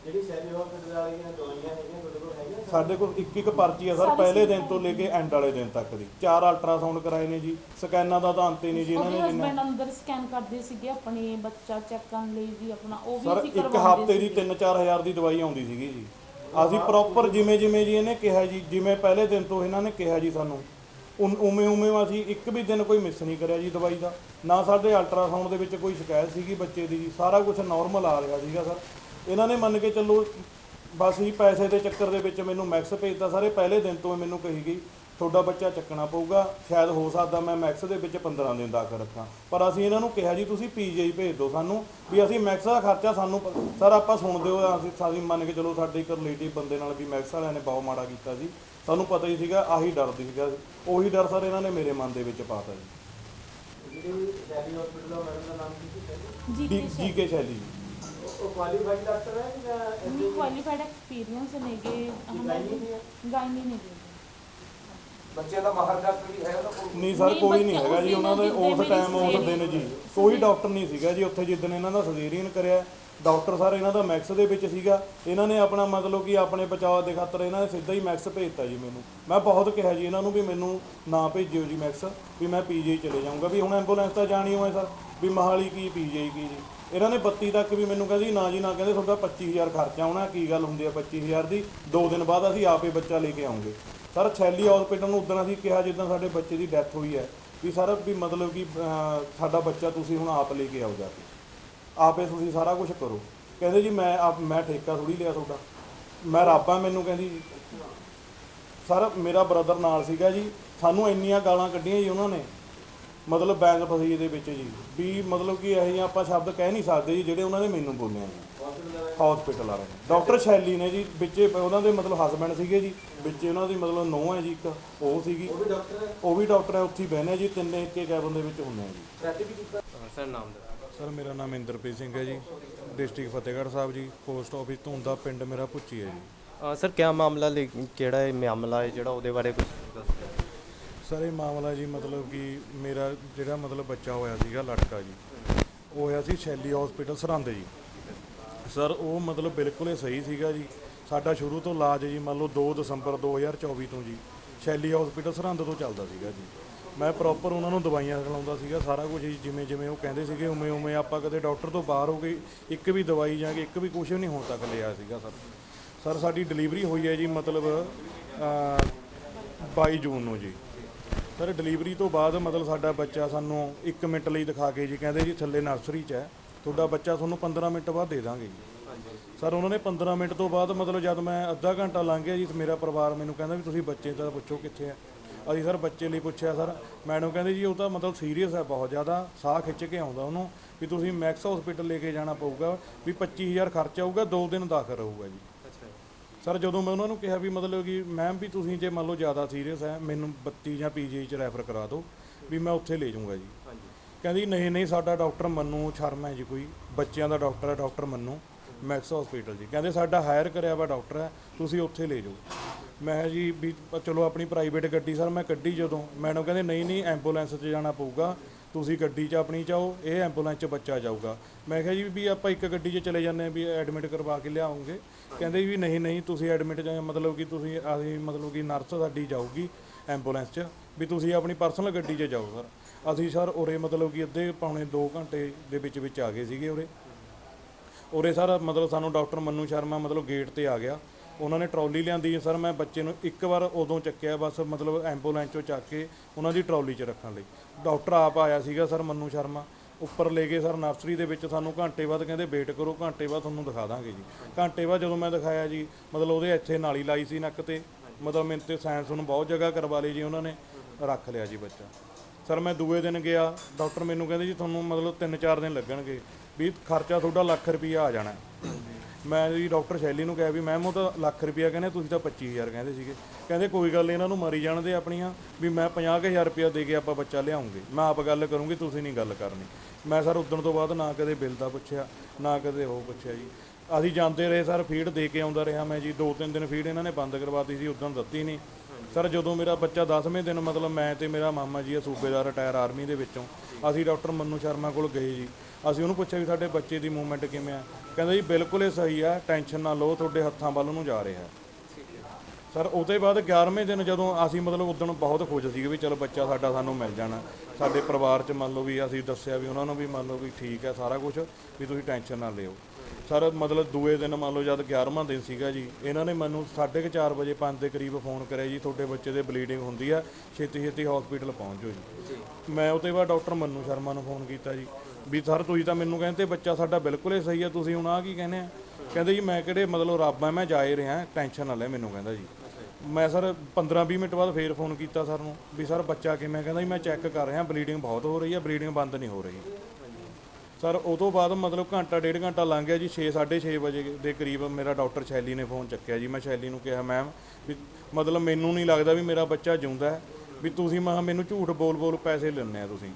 ਜਿਹੜੀ ਸੈਲੀ ਹਸਪੀਟਲ ਵਾਲੀਆਂ ਦਵਾਈਆਂ ਹੈਗੀਆਂ ਤੁਹਾਡੇ ਕੋਲ ਹੈਗੀਆਂ ਸਾਡੇ ਕੋਲ ਇੱਕ ਇੱਕ ਪਰਚੀ ਆ ਸਰ ਪਹਿਲੇ ਦਿਨ ਤੋਂ ਲੈ ਕੇ ਐਂਡ ਵਾਲੇ ਦਿਨ ਤੱਕ ਦੀ। ਚਾਰ ਅਲਟਰਾਸਾਊਂਡ ਕਰਾਏ ਨੇ ਜੀ ਸਕੈਨਾਂ ਦਾ ਤਾਂ ਅੰਤ ਹੀ ਨਹੀਂ ਜੀ ਇਹਨਾਂ ਉਹਦੇ ਨੇ ਜਿੰਨਾ। ਹਸਬੰਡ ਅੰਦਰ ਸਕੈਨ ਕਰਦੇ ਸੀਗੇ ਆਪਣੇ ਬੱਚਾ ਚੈੱਕ ਕਰਨ ਲਈ ਜੀ ਆਪਣਾ ਉਹ ਵੀ ਸਰ ਅਸੀਂ ਇੱਕ ਹਫ਼ਤੇ ਦੀ ਸੀਗੇ। 3-4000 ਦੀ ਦਵਾਈ ਆਉਂਦੀ ਸੀਗੀ ਜੀ। ਅਸੀਂ ਪ੍ਰੋਪਰ ਜਿਵੇਂ ਜਿਵੇਂ ਜੀ ਇਹਨੇ ਕਿਹਾ ਜੀ ਜਿਵੇਂ ਪਹਿਲੇ ਦਿਨ ਤੋਂ ਇਹਨਾਂ ਨੇ ਕਿਹਾ ਜੀ ਸਾਨੂੰ ਉਨ- ਉਵੇਂ ਉਵੇਂ ਅਸੀਂ ਇੱਕ ਵੀ ਦਿਨ ਕੋਈ ਮਿਸ ਨਹੀਂ ਕਰਿਆ ਜੀ ਦਵਾਈ ਦਾ। ਨਾ ਸਾਡੇ ਅਲਟਰਾਸਾਊਂਡ ਦੇ ਵਿੱਚ ਕੋਈ ਸ਼ਿਕਾਇਤ ਸੀਗੀ ਬੱਚੇ ਦੀ ਜੀ ਸਾਰਾ ਕੁਝ ਨਾਰਮਲ ਆ ਰਿਹਾ ਸੀਗਾ ਸਰ। ਇਹਨਾਂ ਨੇ ਮੰਨ ਕੇ ਚੱਲੋ ਬਸ ਹੀ ਪੈਸੇ ਦੇ ਚੱਕਰ ਦੇ ਵਿੱਚ ਮੈਨੂੰ ਮੈਕਸ ਭੇਜਤਾ। ਸਾਰੇ ਪਹਿਲੇ ਦਿਨ ਤੋਂ ਇਹ ਮੈਨੂੰ ਕਹੀ ਗਈ ਤੁਹਾਡਾ ਬੱਚਾ ਚੱਕਣਾ ਪਊਗਾ। ਸ਼ਾਇਦ ਹੋ ਸਕਦਾ ਮੈਂ ਮੈਕਸ ਦੇ ਵਿੱਚ 15 ਦਿਨ ਦਾਖਲ ਰੱਖਾਂ। ਪਰ ਅਸੀਂ ਇਹਨਾਂ ਨੂੰ ਕਿਹਾ ਜੀ ਤੁਸੀਂ ਪੀਜੀਆਈ ਭੇਜ ਦਿਓ ਸਾਨੂੰ ਵੀ ਅਸੀਂ ਮੈਕਸ ਦਾ ਖਰਚਾ ਸਾਨੂੰ ਸਰ ਆਪਾਂ ਸੁਣਦੇ ਹੋ ਅਸੀਂ ਸਾਡੀ ਮੰਨ ਕੇ ਚਲੋ ਸਾਡੇ ਇੱਕ ਰਿਲੇਟਿਵ ਬੰਦੇ ਨਾਲ ਵੀ ਮੈਕਸ ਵਾਲਿਆਂ ਨੇ ਬਹੁਤ ਮਾੜਾ ਕੀਤਾ ਸੀ। ਸਾਨੂੰ ਪਤਾ ਹੀ ਸੀਗਾ ਆਹੀ ਡਰ ਸੀਗਾ। ਉਹੀ ਡਰ ਸਰ ਇਹਨਾਂ ਨੇ ਮੇਰੇ ਮਨ ਦੇ ਵਿੱਚ ਪਾਤਾ ਜੀ। ਜਿਹੜੀ ਸੈਲੀ ਹਸਪੀਟਲ ਦਾ ਮੈਡਮ ਦਾ ਨਾਮ ਕੀ ਸੀ? ਜੀ ਕੇ ਸ਼ੈਲੀ ਜੀ। ਉਹ ਕੁਆਲੀਫਾਈਡ ਡਾਕਟਰ ਹੈ ਜਾਂ ਨਹੀਂ ਕੁਆਲੀਫਾਈਡ ਐਕਸਪੀਰੀਅੰਸ ਨੇਗੇ ਗਾਇਨੀ ਨਹੀਂ ਹੈ? ਗਾਇਨੀ ਨੇਗੇ ਬੱਚੇ ਦਾ ਮਾਹਰ ਡਾਕਟਰ ਵੀ ਹੈ ਉਹਦਾ ਕੋਲ ਨਹੀਂ ਸਰ ਨਹੀਂ, ਕੋਈ ਨਹੀਂ ਬੱਚੇ ਹੈਗਾ ਜੀ ਉਸ ਉਹਨਾਂ ਦੇ ਦਿਨ ਉਸ ਟਾਈਮ ਉਸ ਦਿਨ ਜੀ। ਸੀ। ਕੋਈ ਡਾਕਟਰ ਨਹੀਂ ਸੀਗਾ ਜੀ ਉੱਥੇ ਜਿੱਦਣ ਇਹਨਾਂ ਦਾ ਸਰਜਰੀਨ ਕਰਿਆ। ਡਾਕਟਰ ਸਰ ਇਹਨਾਂ ਦਾ ਮੈਕਸ ਦੇ ਵਿੱਚ ਸੀਗਾ। ਇਹਨਾਂ ਨੇ ਆਪਣਾ ਮਤਲਬ ਕਿ ਆਪਣੇ ਬਚਾਅ ਦੇ ਖਾਤਰ ਇਹਨਾਂ ਨੇ ਸਿੱਧਾ ਹੀ ਮੈਕਸ ਭੇਜਤਾ ਜੀ ਮੈਨੂੰ। ਮੈਂ ਬਹੁਤ ਕਿਹਾ ਜੀ ਇਹਨਾਂ ਨੂੰ ਵੀ ਮੈਨੂੰ ਨਾ ਭੇਜਿਓ ਜੀ ਮੈਕਸ ਵੀ ਮੈਂ ਪੀਜੀ ਚਲੇ ਜਾਊਂਗਾ। ਵੀ ਹੁਣ ਐਂਬੂਲੈਂਸ ਤਾਂ ਜਾਣੀ ਹੋਏ ਸਰ ਵੀ ਮਹਾਲੀ ਕੀ ਪੀਜੀ ਕੀ ਜੀ? ਇਹਨਾਂ ਨੇ 32 ਤੱਕ ਵੀ ਮੈਨੂੰ ਕਹਿੰਦੀ ਨਾ ਜੀ ਨਾ ਕਹਿੰਦੇ, ਤੁਹਾਡਾ 25000 ਖਰਚਾ ਆਉਣਾ, ਕੀ ਗੱਲ ਹੁੰਦੀ ਆ 25000 ਦੀ? ਦੋ ਦਿਨ ਬਾਅਦ ਅਸੀਂ ਆਪੇ ਬੱਚਾ ਲੈ ਕੇ ਆਉਂਗੇ। ਸਰ, ਛੈਲੀ ਹਸਪੀਟਲ ਨੂੰ ਉਦੋਂ ਅਸੀਂ ਕਿਹਾ, ਜਿੱਦਾਂ ਸਾਡੇ ਬੱਚੇ ਦੀ ਡੈਥ ਹੋਈ ਹੈ, ਵੀ ਸਰ, ਵੀ ਮਤਲਬ ਕਿ ਸਾਡਾ ਬੱਚਾ ਤੁਸੀਂ ਹੁਣ ਆਪ ਲੈ ਕੇ ਆਓ ਜਾ ਕੇ। ਆਪੇ ਤੁਸੀਂ ਸਾਰਾ ਕੁਝ ਕਰੋ। ਕਹਿੰਦੇ ਜੀ, ਮੈਂ ਆਪ, ਮੈਂ ਠੇਕਾ ਥੋੜੀ ਲਿਆ ਤੁਹਾਡਾ। ਮੈਂ ਰੱਬਾਂ ਮੈਨੂੰ ਕਹਿੰਦੀ ਜੀ ਸਰ, ਮੇਰਾ ਬ੍ਰਦਰ ਨਾਲ ਸੀਗਾ ਜੀ। ਸਾਨੂੰ ਇੰਨੀਆਂ ਗਾਲਾਂ ਕੱਢੀਆਂ ਜੀ ਉਹਨਾਂ ਨੇ। ਮਤਲਬ ਬੈਂਕ ਫਸੀ ਦੇ ਵਿੱਚ ਜੀ। ਵੀ ਮਤਲਬ ਕਿ ਇਹੋ ਜਿਹੀਆਂ ਆਪਾਂ ਸ਼ਬਦ ਕਹਿ ਨਹੀਂ ਸਕਦੇ ਜੀ ਜਿਹੜੇ ਉਹਨਾਂ ਨੇ ਮੈਨੂੰ ਬੋਲਿਆ ਜੀ। ਹਸਪੀਟਲ ਵਾਲੇ। ਡਾਕਟਰ ਸ਼ੈਲੀ ਨੇ ਜੀ ਵਿੱਚੇ ਉਹਨਾਂ ਦੇ ਮਤਲਬ ਹਸਬੰਡ ਸੀਗੇ ਜੀ ਵਿੱਚੇ ਉਹਨਾਂ ਦੀ ਮਤਲਬ ਨੂੰਹ ਹੈ ਜੀ ਇੱਕ ਉਹ ਸੀਗੀ। ਉਹ ਵੀ ਡਾਕਟਰ ਹੈ? ਉਹ ਵੀ ਡਾਕਟਰ ਹੈ ਉੱਥੇ ਹੀ ਬਹਿਨੇ ਜੀ ਤਿੰਨੇ ਇੱਕੇ ਕੈਬਨ ਦੇ ਵਿੱਚ ਹੁੰਦੇ ਆ ਜੀ। ਸਰ ਨਾਮ ਦਾ ਸਰ ਮੇਰਾ ਨਾਮ ਇੰਦਰਪ੍ਰੀਤ ਸਿੰਘ ਹੈ ਜੀ। District Fatehgarh Sahib ji post office ਧੁੰਦਾ ਪਿੰਡ ਮੇਰਾ ਪੁੱਚੀ ਹੈ ਜੀ। ਸਰ ਕਿਆ ਮਾਮਲਾ ਲੈ- ਕਿਹੜਾ ਇਹ ਮਾਮਲਾ ਹੈ ਜਿਹੜਾ ਉਹਦੇ ਬਾਰੇ ਕੁਝ ਦੱਸ? ਦਿਓ ਸਰ ਇਹ ਮਾਮਲਾ ਜੀ ਮਤਲਬ ਕਿ ਮੇਰਾ ਜਿਹੜਾ ਮਤਲਬ ਬੱਚਾ ਹੋਇਆ ਸੀਗਾ ਲੜਕਾ ਜੀ ਉਹ ਹੋਇਆ ਸੀ ਸ਼ੈਲੀ ਹਸਪੀਟਲ ਸਰਹੰਦ ਜੀ। ਸਰ ਉਹ ਮਤਲਬ ਬਿਲਕੁਲ ਹੀ ਸਹੀ ਸੀਗਾ ਜੀ। ਸਾਡਾ ਸ਼ੁਰੂ ਤੋਂ ਇਲਾਜ ਜੀ ਮੰਨ ਲਓ 2 ਦਸੰਬਰ 2024 ਤੋਂ ਜੀ ਸ਼ੈਲੀ ਹਸਪੀਟਲ ਸਰਹੰਦ ਤੋਂ ਚੱਲਦਾ ਸੀਗਾ ਜੀ। ਮੈਂ ਪ੍ਰੋਪਰ ਉਹਨਾਂ ਨੂੰ ਦਵਾਈਆਂ ਖਿਲਾਉਂਦਾ ਸੀਗਾ ਸਾਰਾ ਕੁਝ ਜੀ ਜਿਵੇਂ ਜਿਵੇਂ ਉਹ ਕਹਿੰਦੇ ਸੀਗੇ ਉਵੇਂ ਉਵੇਂ ਆਪਾਂ ਕਦੇ ਡਾਕਟਰ ਤੋਂ ਬਾਹਰ ਹੋ ਗਏ ਇੱਕ ਵੀ ਦਵਾਈ ਜਾਂ ਕਿ ਇੱਕ ਵੀ ਕੁਝ ਨਹੀਂ ਹੁਣ ਤੱਕ ਲਿਆ ਸੀਗਾ ਸਰ। ਸਰ ਸਾਡੀ ਡਿਲੀਵਰੀ ਹੋਈ ਹੈ ਜੀ ਮਤਲਬ ਅ, 22 ਜੂਨ ਨੂੰ ਜੀ। ਸਰ ਡਿਲੀਵਰੀ ਤੋਂ ਬਾਅਦ ਮਤਲਬ ਸਾਡਾ ਬੱਚਾ ਸਾਨੂੰ 1 ਮਿੰਟ ਲਈ ਦਿਖਾ ਕੇ ਜੀ ਕਹਿੰਦੇ ਜੀ ਥੱਲੇ ਨਰਸਰੀ 'ਚ ਹੈ। ਤੁਹਾਡਾ ਬੱਚਾ ਤੁਹਾਨੂੰ 15 ਮਿੰਟ ਬਾਅਦ ਦੇ ਦਾਂਗੇ ਜੀ। ਸਰ, ਉਹਨਾਂ ਨੇ 15 ਮਿੰਟ ਤੋਂ ਬਾਅਦ ਮਤਲਬ ਜਦ ਮੈਂ ਅੱਧਾ ਘੰਟਾ ਲੰਘ ਗਿਆ ਜੀ, ਤੇ ਮੇਰਾ ਪਰਿਵਾਰ ਮੈਨੂੰ ਕਹਿੰਦਾ ਵੀ ਤੁਸੀਂ ਬੱਚੇ ਦਾ ਪੁੱਛੋ ਕਿੱਥੇ ਹੈ। ਅਸੀਂ ਸਰ ਬੱਚੇ ਲਈ ਪੁੱਛਿਆ, ਸਰ। ਮੈਡਮ ਕਹਿੰਦੇ ਜੀ ਉਹ ਤਾਂ ਮਤਲਬ ਸੀਰੀਅਸ ਹੈ ਬਹੁਤ ਜ਼ਿਆਦਾ, ਸਾਹ ਖਿੱਚ ਕੇ ਆਉਂਦਾ ਉਹਨੂੰ। ਵੀ ਤੁਸੀਂ ਮੈਕਸ ਹਸਪੀਟਲ ਲੈ ਕੇ ਜਾਣਾ ਪਊਗਾ, ਵੀ 25000 ਖਰਚ ਆਊਗਾ 2 ਦਿਨ ਦਾਖਲ ਰਹੂਗਾ ਜੀ। ਸਰ ਜਦੋਂ ਮੈਂ ਉਹਨਾਂ ਨੂੰ ਕਿਹਾ ਵੀ ਮਤਲਬ ਕਿ ਮੈਮ ਵੀ ਤੁਸੀਂ ਜੇ ਮੰਨ ਲਓ ਜ਼ਿਆਦਾ ਸੀਰੀਅਸ ਹੈ ਮੈਨੂੰ 32 ਜਾਂ ਪੀਜੀ ਚ ਰੈਫਰ ਕਰਾ ਦਿਓ ਵੀ ਮੈਂ ਉੱਥੇ ਲੈ ਜਾਊਂਗਾ ਜੀ। ਕਹਿੰਦੀ ਨਹੀਂ ਨਹੀਂ ਸਾਡਾ ਡਾਕਟਰ ਮੰਨੂ ਸ਼ਰਮਾ ਹੈ ਜੀ ਕੋਈ। ਬੱਚਿਆਂ ਦਾ ਡਾਕਟਰ ਹੈ ਡਾਕਟਰ ਮੰਨੂ। ਮੈਕਸ ਹਸਪੀਟਲ ਜੀ। ਕਹਿੰਦੇ ਸਾਡਾ ਹਾਇਰ ਕਰਿਆ ਵਾ ਡਾਕਟਰ ਹੈ ਤੁਸੀਂ ਉੱਥੇ ਲੈ ਜਾਓ। ਮੈਂ ਕਿਹਾ ਜੀ ਵੀ ਚਲੋ ਆਪਣੀ ਪ੍ਰਾਈਵੇਟ ਗੱਡੀ ਸਰ ਮੈਂ ਕੱਢੀ ਜਦੋਂ। ਮੈਡਮ ਕਹਿੰਦੇ ਨਹੀਂ ਨਹੀਂ ਐਂਬੂਲੈਂਸ 'ਚ ਜਾਣਾ ਪਊਗਾ। ਤੁਸੀਂ ਗੱਡੀ 'ਚ ਆਪਣੀ ਚਾਹੋ ਇਹ ਐਂਬੂਲੈਂਸ 'ਚ ਬੱਚਾ ਜਾਊਗਾ। ਮੈਂ ਕਿਹਾ ਜੀ ਵੀ ਆਪਾਂ ਇੱਕ ਗੱਡੀ 'ਚ ਚਲੇ ਜਾਂਦੇ ਹਾਂ ਵੀ ਐਡਮਿਟ ਕਰਵਾ ਕੇ ਲਿਆਉਂਗੇ। ਕਹਿੰਦੇ ਵੀ ਨਹੀਂ ਨਹੀਂ, ਤੁਸੀਂ ਐਡਮਿਟ ਜਾਂ ਮਤਲਬ ਕਿ ਤੁਸੀਂ ਅਸੀਂ ਮਤਲਬ ਕਿ ਨਰਸ ਸਾਡੀ ਜਾਊਗੀ ਐਂਬੂਲੈਂਸ 'ਚ, ਵੀ ਤੁਸੀਂ ਆਪਣੀ ਪਰਸਨਲ ਗੱਡੀ 'ਚ ਜਾਓ ਸਰ। ਅਸੀਂ ਸਰ ਉਰੇ ਮਤਲਬ ਕਿ ਅੱਧੇ ਪੌਣੇ 2 ਘੰਟੇ ਦੇ ਵਿੱਚ ਵਿੱਚ ਆ ਗਏ ਸੀਗੇ ਉਰੇ। ਉਰੇ ਸਰ ਮਤਲਬ ਸਾਨੂੰ ਡਾਕਟਰ ਮੰਨੂ ਸ਼ਰਮਾ ਮਤਲਬ ਗੇਟ ਤੇ ਆ ਗਿਆ। ਉਹਨਾਂ ਨੇ ਟਰਾਲੀ ਲਿਆਂਦੀ ਸਰ, ਮੈਂ ਬੱਚੇ ਨੂੰ ਇੱਕ ਵਾਰ ਉਦੋਂ ਚੱਕਿਆ, ਬਸ ਮਤਲਬ ਐਂਬੂਲੈਂਸ ਚੋਂ ਚੱਕ ਕੇ ਉਹਨਾਂ ਦੀ ਟਰਾਲੀ 'ਚ ਰੱਖਣ ਲਈ। ਡਾਕਟਰ ਆਪ ਆਇਆ ਸੀਗਾ ਸਰ, ਮੰਨੂ ਸ਼ਰਮਾ। ਉੱਪਰ ਲੈ ਗਏ ਸਰ ਨਰਸਰੀ ਦੇ ਵਿੱਚ, ਸਾਨੂੰ ਘੰਟੇ ਬਾਅਦ ਕਹਿੰਦੇ, ਵੇਟ ਕਰੋ, ਘੰਟੇ ਬਾਅਦ ਤੁਹਾਨੂੰ ਦਿਖਾ ਦਾਂਗੇ ਜੀ। ਘੰਟੇ ਬਾਅਦ ਜਦੋਂ ਮੈਂ ਦਿਖਾਇਆ ਜੀ, ਮਤਲਬ ਉਹਦੇ ਇੱਥੇ ਨਾਲੀ ਲਾਈ ਸੀ ਨੱਕ ਤੇ, ਮਤਲਬ ਮੈਨੂੰ ਤੇ ਸਾਇੰਸ ਨੂੰ ਬਹੁਤ ਜਗ੍ਹਾ ਕਰਵਾ ਲਈ ਜੀ ਉਹਨਾਂ ਨੇ, ਰੱਖ ਲਿਆ ਜੀ ਬੱਚਾ। ਸਰ, ਮੈਂ ਦੂਏ ਦਿਨ ਗਿਆ, ਡਾਕਟਰ ਮੈਨੂੰ ਕਹਿੰਦੇ ਜੀ, ਤੁਹਾਨੂੰ ਮਤਲਬ 3-4 ਦਿਨ ਲੱਗਣਗੇ, ਵੀ ਖਰਚਾ ਤੁਹਾਡਾ ਲੱਖ ਰੁਪਈਆ ਆ ਜਾਣਾ ਮੈਂ ਜੀ ਡਾਕਟਰ ਸ਼ੈਲੀ ਨੂੰ ਕਿਹਾ ਵੀ ਮੈਮ ਉਹ ਤਾਂ ਲੱਖ ਰੁਪਈਆ ਕਹਿੰਦੇ, ਤੁਸੀਂ ਤਾਂ 25000 ਕਹਿੰਦੇ ਸੀਗੇ। ਕਹਿੰਦੇ ਕੋਈ ਗੱਲ ਨਹੀਂ, ਇਹਨਾਂ ਨੂੰ ਮਾਰੀ ਜਾਣ ਦੇ ਆਪਣੀਆਂ, ਵੀ ਮੈਂ 50000 ਰੁਪਈਆ ਦੇ ਕੇ ਆਪਾਂ ਬੱਚਾ ਲਿਆਉਂਗੇ। ਮੈਂ ਆਪ ਗੱਲ ਕਰੂੰਗੀ, ਤੁਸੀਂ ਨਹੀਂ ਗੱਲ ਕਰਨੀ। ਮੈਂ ਸਰ ਉਦੋਂ ਤੋਂ ਬਾਅਦ ਨਾ ਕਦੇ ਬਿੱਲ ਦਾ ਪੁੱਛਿਆ, ਨਾ ਕਦੇ ਉਹ ਪੁੱਛਿਆ ਜੀ। ਅਸੀਂ ਜਾਂਦੇ ਰਹੇ ਸਰ ਫੀਡ ਦੇ ਕੇ ਆਉਂਦਾ ਰਿਹਾ ਮੈਂ ਜੀ। ਦੋ ਤਿੰਨ ਦਿਨ ਫੀਡ ਇਹਨਾਂ ਨੇ ਬੰਦ ਕਰਵਾਤੀ ਸੀ ਉਦੋਂ ਦਿੱਤੀ ਨਹੀਂ। ਸਰ, ਜਦੋਂ ਮੇਰਾ ਬੱਚਾ 10ਵੇਂ ਦਿਨ, ਮਤਲਬ ਮੈਂ ਤੇ ਮੇਰਾ ਮਾਮਾ ਜੀ ਆ ਸੂਬੇਦਾਰ ਰਿਟਾਇਰ ਆਰਮੀ ਦੇ ਵਿੱਚੋਂ, ਅਸੀਂ ਡਾਕਟਰ ਮੰਨੂ ਸ਼ਰਮਾ ਕੋਲ ਗਏ ਜੀ। ਅਸੀਂ ਉਹਨੂੰ ਪੁੱਛਿਆ ਵੀ ਸਾਡੇ ਬੱਚੇ ਦੀ ਮੂਵਮੈਂਟ ਕਿਵੇਂ ਆ? ਕਹਿੰਦਾ ਜੀ, ਬਿਲਕੁਲ ਇਹ ਸਹੀ ਆ, ਟੈਨਸ਼ਨ ਨਾ ਲਓ, ਤੁਹਾਡੇ ਹੱਥਾਂ ਵੱਲ ਨੂੰ ਜਾ ਰਿਹਾ। ਸਰ, ਉਹਦੇ ਬਾਅਦ 11ਵੇਂ ਦਿਨ ਜਦੋਂ ਅਸੀਂ ਮਤਲਬ ਉਦੋਂ ਬਹੁਤ ਖੁਸ਼ ਸੀਗੇ ਵੀ ਚਲੋ ਬੱਚਾ ਸਾਡਾ ਸਾਨੂੰ ਮਿਲ ਜਾਣਾ। ਸਾਡੇ ਪਰਿਵਾਰ 'ਚ ਮੰਨ ਲਓ ਵੀ ਅਸੀਂ ਦੱਸਿਆ ਵੀ ਉਹਨਾਂ ਨੂੰ ਵੀ ਮੰਨ ਲਓ ਵੀ ਠੀਕ ਹੈ ਸਾਰਾ ਕੁਝ ਵੀ ਤੁਸੀਂ ਟੈਨਸ਼ਨ ਨਾ ਲਿਓ। ਸਰ ਮਤਲਬ ਦੂਏ ਦਿਨ ਮੰਨ ਲਓ ਜਦ 11ਵਾਂ ਦਿਨ ਸੀਗਾ ਜੀ ਇਹਨਾਂ ਨੇ ਮੈਨੂੰ 4:30 ਵਜੇ 5 ਦੇ ਕਰੀਬ ਫੋਨ ਕਰਿਆ ਜੀ ਤੁਹਾਡੇ ਬੱਚੇ ਦੇ ਬਲੀਡਿੰਗ ਹੁੰਦੀ ਆ ਛੇਤੀ ਛੇਤੀ ਹਸਪੀਟਲ ਪਹੁੰਚ ਜਾਓ ਜੀ। ਮੈਂ ਉਹਦੇ ਬਾਅਦ ਡਾਕਟਰ ਮੰਨੂ ਸ਼ਰਮਾ ਨੂੰ ਫੋਨ ਕੀਤਾ ਜੀ ਵੀ ਸਰ ਤੁਸੀਂ ਤਾਂ ਮੈਨੂੰ ਕਹਿੰਦੇ ਬੱਚਾ ਸਾਡਾ ਬਿਲਕੁਲ ਹੀ ਸਹੀ ਆ ਤੁਸੀਂ ਹੁਣ ਆ ਕੀ ਕਹਿੰਦੇ ਆ? ਕਹਿੰਦੇ ਜੀ ਮੈਂ ਕਿਹੜੇ ਮਤਲਬ ਰੱਬ ਆ ਮੈਂ ਜਾ ਹੀ ਰਿਹਾ ਟੈਨਸ਼ਨ ਨਾ ਲੈ ਮੈਨੂੰ ਕਹਿੰਦਾ ਜੀ। ਮੈਂ ਸਰ 15-20 ਮਿੰਟ ਬਾਅਦ ਫੇਰ ਫੋਨ ਕੀਤਾ ਸਰ ਨੂੰ ਵੀ ਸਰ ਬੱਚਾ ਕਿਵੇਂ? ਕਹਿੰਦਾ ਜੀ ਮੈਂ ਚੈੱਕ ਕਰ ਰਿਹਾ ਬਲੀਡਿੰਗ ਬਹੁਤ ਹੋ ਰਹੀ ਹੈ ਬਲੀਡਿੰਗ ਬੰਦ ਨਹੀਂ ਹੋ ਰਹੀ। ਸਰ, ਉਹ ਤੋਂ ਬਾਅਦ ਮਤਲਬ ਘੰਟਾ, ਡੇਢ ਘੰਟਾ ਲੰਘ ਗਿਆ ਜੀ 6 6:30 ਵਜੇ ਦੇ ਕਰੀਬ ਮੇਰਾ ਡਾਕਟਰ ਸ਼ੈਲੀ ਨੇ ਫੋਨ ਚੱਕਿਆ ਜੀ। ਮੈਂ ਸ਼ੈਲੀ ਨੂੰ ਕਿਹਾ, ਮੈਮ, ਵੀ ਮਤਲਬ ਮੈਨੂੰ ਨਹੀਂ ਲੱਗਦਾ ਵੀ ਮੇਰਾ ਬੱਚਾ ਜਿਉਂਦਾ ਹੈ, ਵੀ ਤੁਸੀਂ ਮਾ ਮੈਨੂੰ ਝੂਠ ਬੋਲ ਬੋਲ ਪੈਸੇ ਲੈਣੇ ਆ ਤੁਸੀਂ।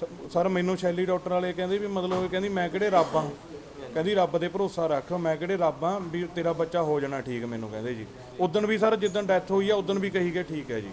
ਸ- ਸਰ, ਮੈਨੂੰ ਸ਼ੈਲੀ ਡਾਕਟਰ ਵਾਲੇ ਕਹਿੰਦੇ ਵੀ ਮਤਲਬ ਉਹ ਕਹਿੰਦੀ, ਮੈਂ ਕਿਹੜੇ ਰੱਬ ਆ ਕਹਿੰਦੀ, ਰੱਬ ਤੇ ਭਰੋਸਾ ਰੱਖ, ਮੈਂ ਕਿਹੜੇ ਰੱਬ ਆ ਵੀ ਤੇਰਾ ਬੱਚਾ ਹੋ ਜਾਣਾ ਠੀਕ, ਮੈਨੂੰ ਕਹਿੰਦੇ ਜੀ। ਉਦੋਂ ਵੀ ਸਰ, ਜਿੱਦਣ ਡੈਥ ਹੋਈ ਆ, ਉਦੋਂ ਵੀ ਕਹੀ ਗਏ ਠੀਕ ਹੈ ਜੀ।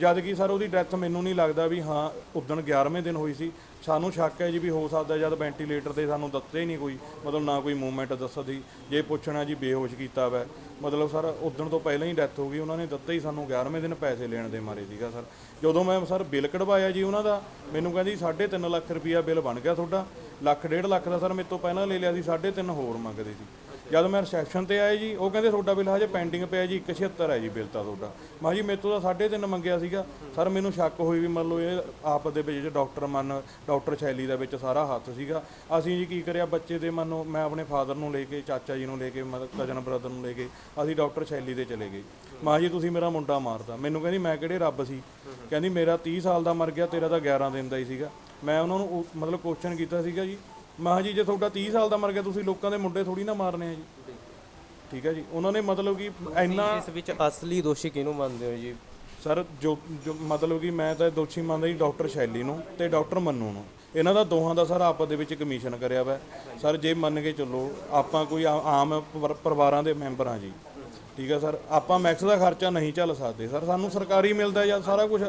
ਜਦ ਕਿ ਸਰ ਉਹਦੀ ਡੈਥ ਮੈਨੂੰ ਨਹੀਂ ਲੱਗਦਾ ਵੀ ਹਾਂ ਉਦੋਂ 11ਵੇਂ ਦਿਨ ਹੋਈ ਸੀ। ਸਾਨੂੰ ਸ਼ੱਕ ਹੈ ਜੀ ਵੀ ਹੋ ਸਕਦਾ ਜਦ ਵੈਂਟੀਲੇਟਰ ਤੇ ਸਾਨੂੰ ਦਿੱਤੇ ਹੀ ਨਹੀਂ ਕੋਈ, ਮਤਲਬ ਨਾ ਕੋਈ ਮੂਵਮੈਂਟ ਦੱਸਦੀ। ਜੇ ਪੁੱਛਣਾ ਜੀ ਬੇਹੋਸ਼ ਕੀਤਾ ਵੈ। ਮਤਲਬ ਸਰ ਉਦੋਂ ਤੋਂ ਪਹਿਲਾਂ ਹੀ ਡੈਥ ਹੋ ਗਈ, ਉਹਨਾਂ ਨੇ ਦਿੱਤੇ ਹੀ ਸਾਨੂੰ 11ਵੇਂ ਦਿਨ ਪੈਸੇ ਲੈਣ ਦੇ ਮਾਰੇ ਸੀਗਾ ਸਰ। ਜਦੋਂ ਮੈਂ ਸਰ ਬਿੱਲ ਕਢਵਾਇਆ ਜੀ ਉਹਨਾਂ ਦਾ, ਮੈਨੂੰ ਕਹਿੰਦੀ 3.5 ਲੱਖ ਰੁਪਈਆ ਬਿੱਲ ਬਣ ਗਿਆ ਤੁਹਾਡਾ। ਲੱਖ, ਡੇਢ ਲੱਖ ਦਾ ਸਰ ਮੇਰੇ ਤੋਂ ਪਹਿਲਾਂ ਲੈ ਲਿਆ ਸੀ 3.5 ਹੋਰ ਮੰਗਦੇ ਸੀ। ਜਦ ਮੈਂ ਰਿਸੈਪਸ਼ਨ ਤੇ ਆਏ ਜੀ, ਉਹ ਕਹਿੰਦੇ ਤੁਹਾਡਾ ਬਿੱਲ ਹਜੇ ਪੈਂਡਿੰਗ ਪਿਆ ਜੀ 176 ਹੈ ਜੀ ਬਿੱਲ ਤਾਂ ਤੁਹਾਡਾ। ਮੈਂ ਜੀ, ਮੇਰੇ ਤੋਂ ਤਾਂ 3.5 ਮੰਗਿਆ ਸੀਗਾ। ਸਰ, ਮੈਨੂੰ ਸ਼ੱਕ ਹੋਈ ਵੀ ਮੰਨ ਲਓ ਇਹ ਆਪ ਦੇ ਵਿੱਚ ਡਾਕਟਰ ਮੰਨ ਡਾਕਟਰ ਸ਼ੈਲੀ ਦਾ ਵਿੱਚ ਸਾਰਾ ਹੱਥ ਸੀਗਾ। ਅਸੀਂ ਜੀ ਕੀ ਕਰਿਆ, ਬੱਚੇ ਦੇ ਮੰਨੋ ਮੈਂ ਆਪਣੇ ਫਾਦਰ ਨੂੰ ਲੈ ਕੇ, ਚਾਚਾ ਜੀ ਨੂੰ ਲੈ ਕੇ, ਮਤਲਬ ਕਜ਼ਨ ਬ੍ਰਦਰ ਨੂੰ ਲੈ ਕੇ, ਅਸੀਂ ਡਾਕਟਰ ਸ਼ੈਲੀ ਦੇ ਚਲੇ ਗਏ। ਮਾਂ ਜੀ, ਤੁਸੀਂ ਮੇਰਾ ਮੁੰਡਾ ਮਾਰਦਾ ਮੈਨੂੰ ਕਹਿੰਦੀ, ਮੈਂ ਕਿਹੜੇ ਰੱਬ ਸੀ? ਕਹਿੰਦੀ, ਮੇਰਾ 30 ਸਾਲ ਦਾ ਮਰ ਗਿਆ, ਤੇਰਾ ਤਾਂ 11 ਦਿਨ ਦਾ ਹੀ ਸੀਗਾ। ਮੈਂ ਉਹਨਾਂ ਨੂੰ ਮਤਲਬ ਕੁਐਸਚਨ ਕੀਤਾ ਸੀਗਾ ਜੀ ਮਾਂ ਜੀ ਜੇ ਤੁਹਾਡਾ 30 ਸਾਲ ਦਾ ਮਰ ਗਿਆ ਤੁਸੀਂ ਲੋਕਾਂ ਦੇ ਮੁੰਡੇ ਥੋੜੀ ਨਾ ਮਾਰਨੇ ਆ ਜੀ। ਠੀਕ ਹੈ ਜੀ। ਉਹਨਾਂ ਨੇ ਮਤਲਬ ਕਿ ਇੰਨਾ ਇਸ ਵਿੱਚ ਅਸਲੀ ਦੋਸ਼ੀ ਕਿਹਨੂੰ ਮੰਨਦੇ ਹੋ ਜੀ? ਸਰ ਜੋ ਜੋ ਮਤਲਬ ਕਿ ਮੈਂ ਤਾਂ ਦੋਸ਼ੀ ਮੰਨਦਾ ਜੀ ਡਾਕਟਰ ਸ਼ੈਲੀ ਨੂੰ ਤੇ ਡਾਕਟਰ ਮੰਨੂ ਨੂੰ। ਇਹਨਾਂ ਦਾ ਦੋਹਾਂ ਦਾ ਸਰ ਆਪਸ ਦੇ ਵਿੱਚ ਕਮਿਸ਼ਨ ਕਰਿਆ ਵਾ। ਸਰ ਜੇ ਮੰਨ ਕੇ ਚੱਲੋ ਆਪਾਂ ਕੋਈ ਆ- ਆਮ ਪਰ- ਪਰਿਵਾਰਾਂ ਦੇ ਮੈਂਬਰ ਹਾਂ ਜੀ। ਠੀਕ ਹੈ ਸਰ ਆਪਾਂ ਮੈਕਸ ਦਾ ਖਰਚਾ ਨਹੀਂ ਚੱਲ ਸਕਦੇ। ਸਰ ਸਾਨੂੰ ਸਰਕਾਰੀ ਮਿਲਦਾ ਜਾਂ ਸਾਰਾ ਕੁਝ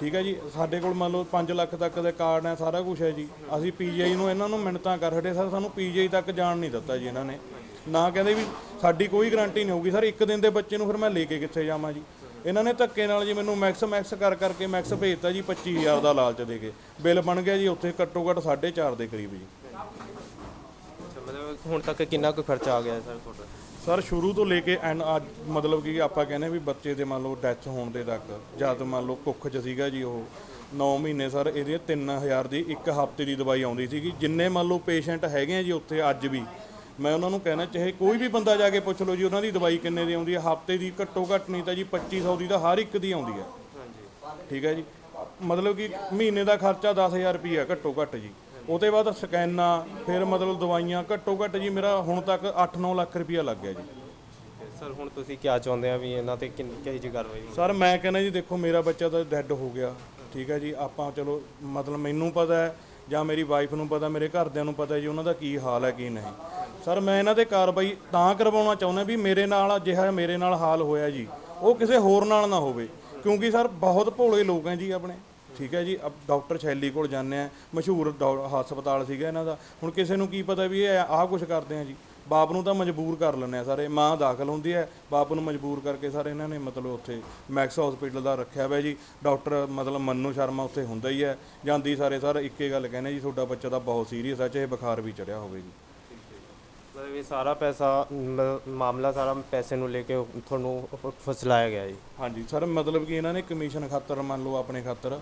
ਠੀਕ ਹੈ ਜੀ, ਸਾਡੇ ਕੋਲ ਮੰਨ ਲਓ 5 ਲੱਖ ਤੱਕ ਦੇ ਕਾਰਡ ਹੈ ਸਾਰਾ ਕੁਝ ਹੈ ਜੀ। ਅਸੀਂ ਪੀਜੀਆਈ ਨੂੰ ਇਹਨਾਂ ਨੂੰ ਮਿੰਨਤਾਂ ਕਰ ਹਟੇ ਸਰ, ਸਾਨੂੰ ਪੀਜੀਆਈ ਤੱਕ ਜਾਣ ਨਹੀਂ ਦਿੱਤਾ ਜੀ ਇਹਨਾਂ ਨੇ। ਨਾ ਕਹਿੰਦੇ ਵੀ ਸਾਡੀ ਕੋਈ ਗਾਰੰਟੀ ਨਹੀਂ ਹੋਊਗੀ। ਸਰ, ਇੱਕ ਦਿਨ ਦੇ ਬੱਚੇ ਨੂੰ ਫਿਰ ਮੈਂ ਲੈ ਕੇ ਕਿੱਥੇ ਜਾਵਾਂ ਜੀ? ਇਹਨਾਂ ਨੇ ਧੱਕੇ ਨਾਲ ਜੀ ਮੈਨੂੰ ਮੈਕਸ ਮੈਕਸ ਕਰ ਕਰਕੇ ਮੈਕਸ ਭੇਜਤਾ ਜੀ 25000 ਦਾ ਲਾਲਚ ਦੇ ਕੇ। ਬਿੱਲ ਬਣ ਗਿਆ ਜੀ, ਉੱਥੇ ਘੱਟੋ ਘੱਟ 4.5 ਦੇ ਕਰੀਬ ਜੀ। ਅੱਛਾ ਮਤਲਬ ਹੁਣ ਤੱਕ ਕਿੰਨਾ ਕੁ ਖਰਚਾ ਆ ਗਿਆ ਹੈ ਸਰ ਤੁਹਾਡਾ? ਸਰ ਸ਼ੁਰੂ ਤੋਂ ਲੈ ਕੇ ਐਂਡ ਅੱਜ ਮਤਲਬ ਕਿ ਆਪਾਂ ਕਹਿੰਦੇ ਵੀ ਬੱਚੇ ਦੇ ਮੰਨ ਲਓ ਡੈਥ ਹੋਣ ਦੇ ਤੱਕ ਜਦ ਮੰਨ ਲਓ ਕੁੱਖ 'ਚ ਸੀਗਾ ਜੀ ਉਹ 9 ਮਹੀਨੇ ਸਰ ਇਹਦੇ 3000 ਦੀ ਇੱਕ ਹਫ਼ਤੇ ਦੀ ਦਵਾਈ ਆਉਂਦੀ ਸੀਗੀ। ਜਿੰਨੇ ਮੰਨ ਲਓ ਪੇਸ਼ੈਂਟ ਹੈਗੇ ਆ ਜੀ ਉੱਥੇ ਅੱਜ ਵੀ ਮੈਂ ਉਹਨਾਂ ਨੂੰ ਕਹਿਣਾ ਚਾਹੇ ਕੋਈ ਵੀ ਬੰਦਾ ਜਾ ਕੇ ਪੁੱਛ ਲਓ ਜੀ ਉਹਨਾਂ ਦੀ ਦਵਾਈ ਕਿੰਨੇ ਦੀ ਆਉਂਦੀ ਹੈ ਹਫ਼ਤੇ ਦੀ ਘੱਟੋ ਘੱਟ ਨਹੀਂ ਤਾਂ ਜੀ 2500 ਦੀ ਤਾਂ ਹਰ ਇੱਕ ਦੀ ਆਉਂਦੀ ਹੈ। ਠੀਕ ਹੈ ਜੀ? ਮਤਲਬ ਕਿ ਮਹੀਨੇ ਦਾ ਖਰਚਾ 10000 ਰੁਪਈਆ ਘੱਟੋ ਘੱਟ ਜੀ। ਉਹਦੇ ਬਾਅਦ ਸਕੈਨਾਂ ਫਿਰ ਮਤਲਬ ਦਵਾਈਆਂ ਘੱਟੋ ਘੱਟ ਜੀ ਮੇਰਾ ਹੁਣ ਤੱਕ 8-9 ਲੱਖ ਰੁਪਈਆ ਲੱਗ ਗਿਆ ਜੀ। ਸਰ ਹੁਣ ਤੁਸੀਂ ਕੀ ਚਾਹੁੰਦੇ ਆ ਵੀ ਇਹਨਾਂ ਤੇ ਕਿੰਨੀ ਕਿਹੋ ਜਿਹੀ ਕਾਰਵਾਈ? ਸਰ ਮੈਂ ਕਹਿੰਦਾ ਜੀ ਦੇਖੋ ਮੇਰਾ ਬੱਚਾ ਤਾਂ ਡੈੱਡ ਹੋ ਗਿਆ ਠੀਕ ਹੈ ਜੀ। ਆਪਾਂ ਚਲੋ ਮਤਲਬ ਮੈਨੂੰ ਪਤਾ ਹੈ ਜਾਂ ਮੇਰੀ ਵਾਈਫ ਨੂੰ ਪਤਾ ਮੇਰੇ ਘਰਦਿਆਂ ਨੂੰ ਪਤਾ ਜੀ ਉਹਨਾਂ ਦਾ ਕੀ ਹਾਲ ਹੈ ਕੀ ਨਹੀਂ। ਸਰ ਮੈਂ ਇਹਨਾਂ ਤੇ ਕਾਰਵਾਈ ਤਾਂ ਕਰਵਾਉਣਾ ਚਾਹੁੰਦਾ ਵੀ ਮੇਰੇ ਨਾਲ ਜਿਹੜਾ ਮੇਰੇ ਨਾਲ ਹਾਲ ਹੋਇਆ ਜੀ। ਉਹ ਕਿਸੇ ਹੋਰ ਨਾਲ ਨਾ ਹੋਵੇ ਕਿਉਂਕਿ ਸਰ ਬਹੁਤ ਭੋਲੇ ਲੋਕ ਹੈ ਜੀ ਆਪਣੇ। ਠੀਕ ਹੈ ਜੀ, ਅਬ ਡਾਕਟਰ ਸ਼ੈਲੀ ਕੋਲ ਜਾਂਦੇ ਆ, ਮਸ਼ਹੂਰ ਡਾਕ- ਹਸਪਤਾਲ ਸੀਗਾ ਇਹਨਾਂ ਦਾ। ਹੁਣ ਕਿਸੇ ਨੂੰ ਕੀ ਪਤਾ ਵੀ ਇਹ ਆਹ ਕੁਝ ਕਰਦੇ ਆ ਜੀ। ਬਾਪ ਨੂੰ ਤਾਂ ਮਜਬੂਰ ਕਰ ਲੈਂਦੇ ਆ ਸਾਰੇ, ਮਾਂ ਦਾਖਲ ਹੁੰਦੀ ਹੈ, ਬਾਪ ਨੂੰ ਮਜਬੂਰ ਕਰਕੇ ਸਾਰੇ ਇਹਨਾਂ ਨੇ ਮਤਲਬ ਉੱਥੇ ਮੈਕਸ ਹਸਪੀਟਲ ਦਾ ਰੱਖਿਆ ਹੋਇਆ ਜੀ। ਡਾਕਟਰ ਮਤਲਬ ਮੰਨੂ ਸ਼ਰਮਾ ਉੱਥੇ ਹੁੰਦਾ ਹੀ ਹੈ, ਜਾਂਦੀ ਸਾਰੇ, ਸਰ ਇੱਕੇ ਗੱਲ ਕਹਿੰਦੇ ਜੀ, ਤੁਹਾਡਾ ਬੱਚਾ ਤਾਂ ਬਹੁਤ ਸੀਰੀਅਸ ਹੈ ਚਾਹੇ ਬੁਖਾਰ ਵੀ ਚੜਿਆ ਹੋਵੇ ਜੀ। ਮਤਲਬ ਇਹ ਸਾਰਾ ਪੈਸਾ, ਮ- ਮਾਮਲਾ ਸਾਰਾ ਪੈਸੇ ਨੂੰ ਲੈ ਕੇ ਤੁਹਾਨੂੰ ਫਸਲਾਇਆ ਗਿਆ ਜੀ। ਹਾਂਜੀ ਸਰ, ਮਤਲਬ ਕਿ ਇਹਨਾਂ ਨੇ ਕਮਿਸ਼ਨ ਖਾਤਰ ਮੰਨ ਲਓ ਆਪਣੇ ਖਾਤਰ,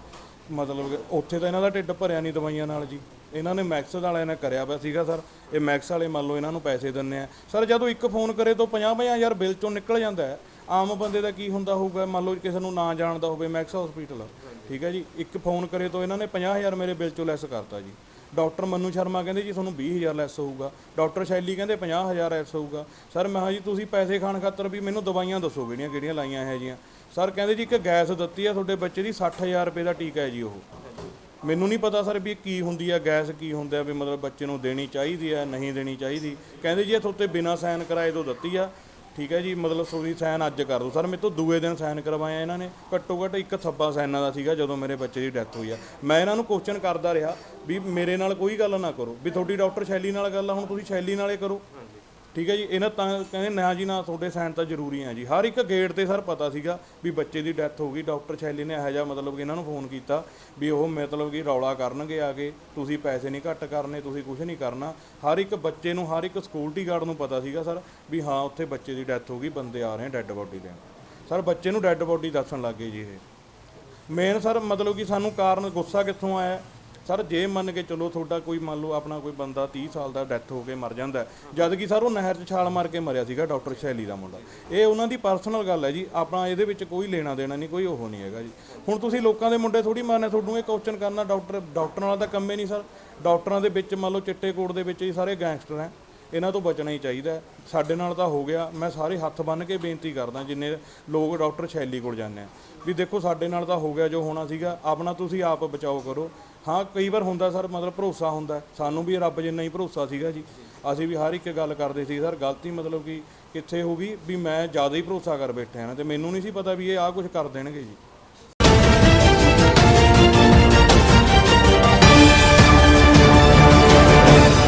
ਮਤਲਬ ਕਿ ਉੱਥੇ ਤਾਂ ਇਹਨਾਂ ਦਾ ਢਿੱਡ ਭਰਿਆ ਨਹੀਂ ਦਵਾਈਆਂ ਨਾਲ ਜੀ। ਇਹਨਾਂ ਨੇ ਮੈਕਸ ਵਾਲਿਆਂ ਨੇ ਕਰਿਆ ਪਿਆ ਸੀਗਾ ਸਰ, ਇਹ ਮੈਕਸ ਵਾਲੇ ਮੰਨ ਲਓ ਇਹਨਾਂ ਨੂੰ ਪੈਸੇ ਦਿੰਨੇ ਆ। ਸਰ, ਜਦੋਂ ਇੱਕ ਫੋਨ ਕਰੇ ਤਾਂ 50 ਹਜ਼ਾਰ ਬਿੱਲ ਚੋਂ ਨਿਕਲ ਜਾਂਦਾ ਹੈ। ਆਮ ਬੰਦੇ ਦਾ ਕੀ ਹੁੰਦਾ ਹੋਊਗਾ, ਮੰਨ ਲਓ ਕਿਸੇ ਨੂੰ ਨਾ ਜਾਣਦਾ ਹੋਵੇ ਮੈਕਸ ਹਸਪੀਟਲ। ਠੀਕ ਹੈ ਜੀ, ਇੱਕ ਫੋਨ ਕਰੇ ਤੋਂ ਇਹਨਾਂ ਨੇ 50000 ਮੇਰੇ ਬਿੱਲ ਚੋਂ ਲੈਸ ਕਰਤਾ ਜੀ। ਡਾਕਟਰ ਮੰਨੂ ਸ਼ਰਮਾ ਕਹਿੰਦੇ ਜੀ ਤੁਹਾਨੂੰ 20000 ਲੈਸ ਹੋਊਗਾ। ਡਾਕਟਰ ਸ਼ੈਲੀ ਕਹਿੰਦੇ 50000 ਲੈਸ ਹੋਊਗਾ। ਸਰ ਮੈਂ ਕਿਹਾ ਜੀ ਤੁਸੀਂ ਪੈਸੇ ਖਾਣ ਖਾਤਰ ਵੀ ਮੈਨੂੰ ਦਵਾਈਆਂ ਦੱਸੋ ਕਿਹੜੀਆਂ ਕਿਹੜੀਆਂ ਲਾਈਆਂ ਹੈ ਜੀਆਂ। ਸਰ ਕਹਿੰਦੇ ਜੀ ਇੱਕ ਗੈਸ ਦਿੱਤੀ ਆ ਤੁਹਾਡੇ ਬੱਚੇ ਦੀ 60000 ਰੁਪਏ ਦਾ ਟੀਕਾ ਹੈ ਜੀ ਉਹ। ਮੈਨੂੰ ਨਹੀਂ ਪਤਾ ਸਰ ਵੀ ਇਹ ਕੀ ਹੁੰਦੀ ਆ, ਗੈਸ ਕੀ ਹੁੰਦਾ ਵੀ ਮਤਲਬ ਬੱਚੇ ਨੂੰ ਦੇਣੀ ਚਾਹੀਦੀ ਆ, ਨਹੀਂ ਦੇਣੀ ਚਾਹੀਦੀ। ਕਹਿੰਦੇ ਜੀ ਇਹ ਤੁਹਾਡੇ ਬਿਨਾਂ ਸਾਈਨ ਕਰਾਏ ਤੋਂ ਦਿੱਤੀ ਆ। ਠੀਕ ਹੈ ਜੀ, ਮਤਲਬ ਸੋਰੀ ਸਾਈਨ ਅੱਜ ਕਰ ਦੋ ਸਰ, ਮੇਰੇ ਤੋਂ ਦੂਏ ਦਿਨ ਸਾਈਨ ਕਰਵਾਇਆ ਇਹਨਾਂ ਨੇ। ਘੱਟੋ ਘੱਟ ਇੱਕ ਥੱਬਾ ਸਾਈਨਾਂ ਦਾ ਸੀਗਾ ਜਦੋਂ ਮੇਰੇ ਬੱਚੇ ਦੀ ਡੈਥ ਹੋਈ ਆ। ਮੈਂ ਇਹਨਾਂ ਨੂੰ ਕੁਐਸਚਨ ਕਰਦਾ ਰਿਹਾ ਵੀ ਮੇਰੇ ਨਾਲ ਕੋਈ ਗੱਲ ਨਾ ਕਰੋ। ਵੀ ਤੁਹਾਡੀ ਡਾਕਟਰ ਸ਼ੈਲੀ ਨਾਲ ਗੱਲ ਆ, ਹੁਣ ਤੁਸੀਂ ਸ਼ੈਲੀ ਨਾਲੇ ਕਰੋ। ਠੀਕ ਹੈ ਜੀ, ਇਹਨਾਂ ਤਾਂ ਕਹਿੰਦੇ ਨਾ ਜੀ, ਨਾ ਤੁਹਾਡੇ ਸਾਈਨ ਤਾਂ ਜ਼ਰੂਰੀ ਹੈ ਜੀ। ਹਰ ਇੱਕ ਗੇਟ ਤੇ ਸਰ ਪਤਾ ਸੀਗਾ ਵੀ ਬੱਚੇ ਦੀ ਡੈਥ ਹੋ ਗਈ ਡਾਕਟਰ ਸ਼ੈਲੀ ਨੇ ਇਹੋ ਜਿਹਾ ਮਤਲਬ ਕਿ ਇਹਨਾਂ ਨੂੰ ਫੋਨ ਕੀਤਾ ਵੀ ਉਹ ਮਤਲਬ ਕਿ ਰੌਲਾ ਕਰਨਗੇ ਆ ਕੇ, ਤੁਸੀਂ ਪੈਸੇ ਨਹੀਂ ਘੱਟ ਕਰਨੇ, ਤੁਸੀਂ ਕੁਝ ਨਹੀਂ ਕਰਨਾ। ਹਰ ਇੱਕ ਬੱਚੇ ਨੂੰ, ਹਰ ਇੱਕ ਸਿਕਿਉਰਿਟੀ ਗਾਰਡ ਨੂੰ ਪਤਾ ਸੀਗਾ ਸਰ ਵੀ ਹਾਂ, ਉੱਥੇ ਬੱਚੇ ਦੀ ਡੈਥ ਹੋ ਗਈ, ਬੰਦੇ ਆ ਰਹੇ ਡੈੱਡ ਬੋਡੀ ਲੈਣ ਸਰ ਬੱਚੇ ਨੂੰ ਡੈੱਡ ਬੋਡੀ ਦੱਸਣ ਲੱਗੇ ਜੀ ਇਹ। ਮੇਨ ਸਰ ਮਤਲਬ ਕਿ ਸਾਨੂੰ ਕਾਰਨ ਗੁੱਸਾ ਕਿੱਥੋਂ ਆਇਆ? ਸਰ ਜੇ ਮੰਨ ਕੇ ਚਲੋ ਤੁਹਾਡਾ ਕੋਈ ਮੰਨ ਲਓ ਆਪਣਾ ਕੋਈ ਬੰਦਾ 30 ਸਾਲ ਦਾ ਡੈਥ ਹੋ ਕੇ ਮਰ ਜਾਂਦਾ ਹੈ, ਜਦ ਕਿ ਸਰ ਉਹ ਨਹਿਰ 'ਚ ਛਾਲ ਮਾਰ ਕੇ ਮਰਿਆ ਸੀਗਾ ਡਾਕਟਰ ਸ਼ੈਲੀ ਦਾ ਮੁੰਡਾ। ਇਹ ਉਹਨਾਂ ਦੀ ਪਰਸਨਲ ਗੱਲ ਹੈ ਜੀ ਆਪਣਾ ਇਹਦੇ ਵਿੱਚ ਕੋਈ ਲੈਣਾ ਦੇਣਾ ਨਹੀਂ ਕੋਈ ਉਹ ਨਹੀਂ ਹੈਗਾ ਜੀ। ਹੁਣ ਤੁਸੀਂ ਲੋਕਾਂ ਦੇ ਮੁੰਡੇ ਥੋੜੀ ਮਾਰਨੇ ਤੁਹਾਨੂੰ ਇਹ ਕੁਐਸਚਨ ਕਰਨਾ ਡਾਕਟਰ ਡਾਕਟਰਾਂ ਵਾਲਾ ਤਾਂ ਕੰਮ ਹੀ ਨਹੀਂ ਸਰ। ਡਾਕਟਰਾਂ ਦੇ ਵਿੱਚ ਮੰਨ ਲਓ ਚਿੱਟੇ ਕੋਟ ਦੇ ਵਿੱਚ ਹੀ ਸਾਰੇ ਗੈਂਗਸਟਰ ਹੈ ਇਹਨਾਂ ਤੋਂ ਬਚਣਾ ਹੀ ਚਾਹੀਦਾ ਹੈ। ਸਾਡੇ ਨਾਲ ਤਾਂ ਹੋ ਗਿਆ ਮੈਂ ਸਾਰੇ ਹੱਥ ਬੰਨ੍ਹ ਕੇ ਬੇਨਤੀ ਕਰਦਾ ਜਿੰਨੇ ਲੋਕ ਡਾਕਟਰ ਸ਼ੈਲੀ ਕੋਲ ਜਾਂਦੇ ਆ ਵੀ ਦੇਖੋ ਸਾਡੇ ਨਾਲ ਤਾਂ ਹੋ ਗਿਆ ਜੋ ਹੋਣਾ ਸੀਗਾ ਆਪਣਾ ਤੁਸੀਂ ਆਪ ਬਚਾਓ ਕਰੋ। ਹਾਂ, ਕਈ ਵਾਰ ਹੁੰਦਾ ਸਰ, ਮਤਲਬ ਭਰੋਸਾ ਹੁੰਦਾ ਸਾਨੂੰ ਵੀ ਰੱਬ ਜਿੰਨਾ ਹੀ ਭਰੋਸਾ ਸੀਗਾ ਜੀ। ਅਸੀਂ ਵੀ ਹਰ ਇੱਕ ਗੱਲ ਕਰਦੇ ਸੀ, ਸਰ, ਗਲਤੀ ਮਤਲਬ ਕਿ ਕਿੱਥੇ ਹੋ ਗਈ? ਵੀ ਮੈਂ ਜ਼ਿਆਦਾ ਹੀ ਭਰੋਸਾ ਕਰ ਬੈਠਿਆ ਨਾ, ਤੇ ਮੈਨੂੰ ਨਹੀਂ ਸੀ ਪਤਾ ਵੀ ਇਹ ਆਹ ਕੁਝ ਕਰ ਦੇਣਗੇ ਜੀ।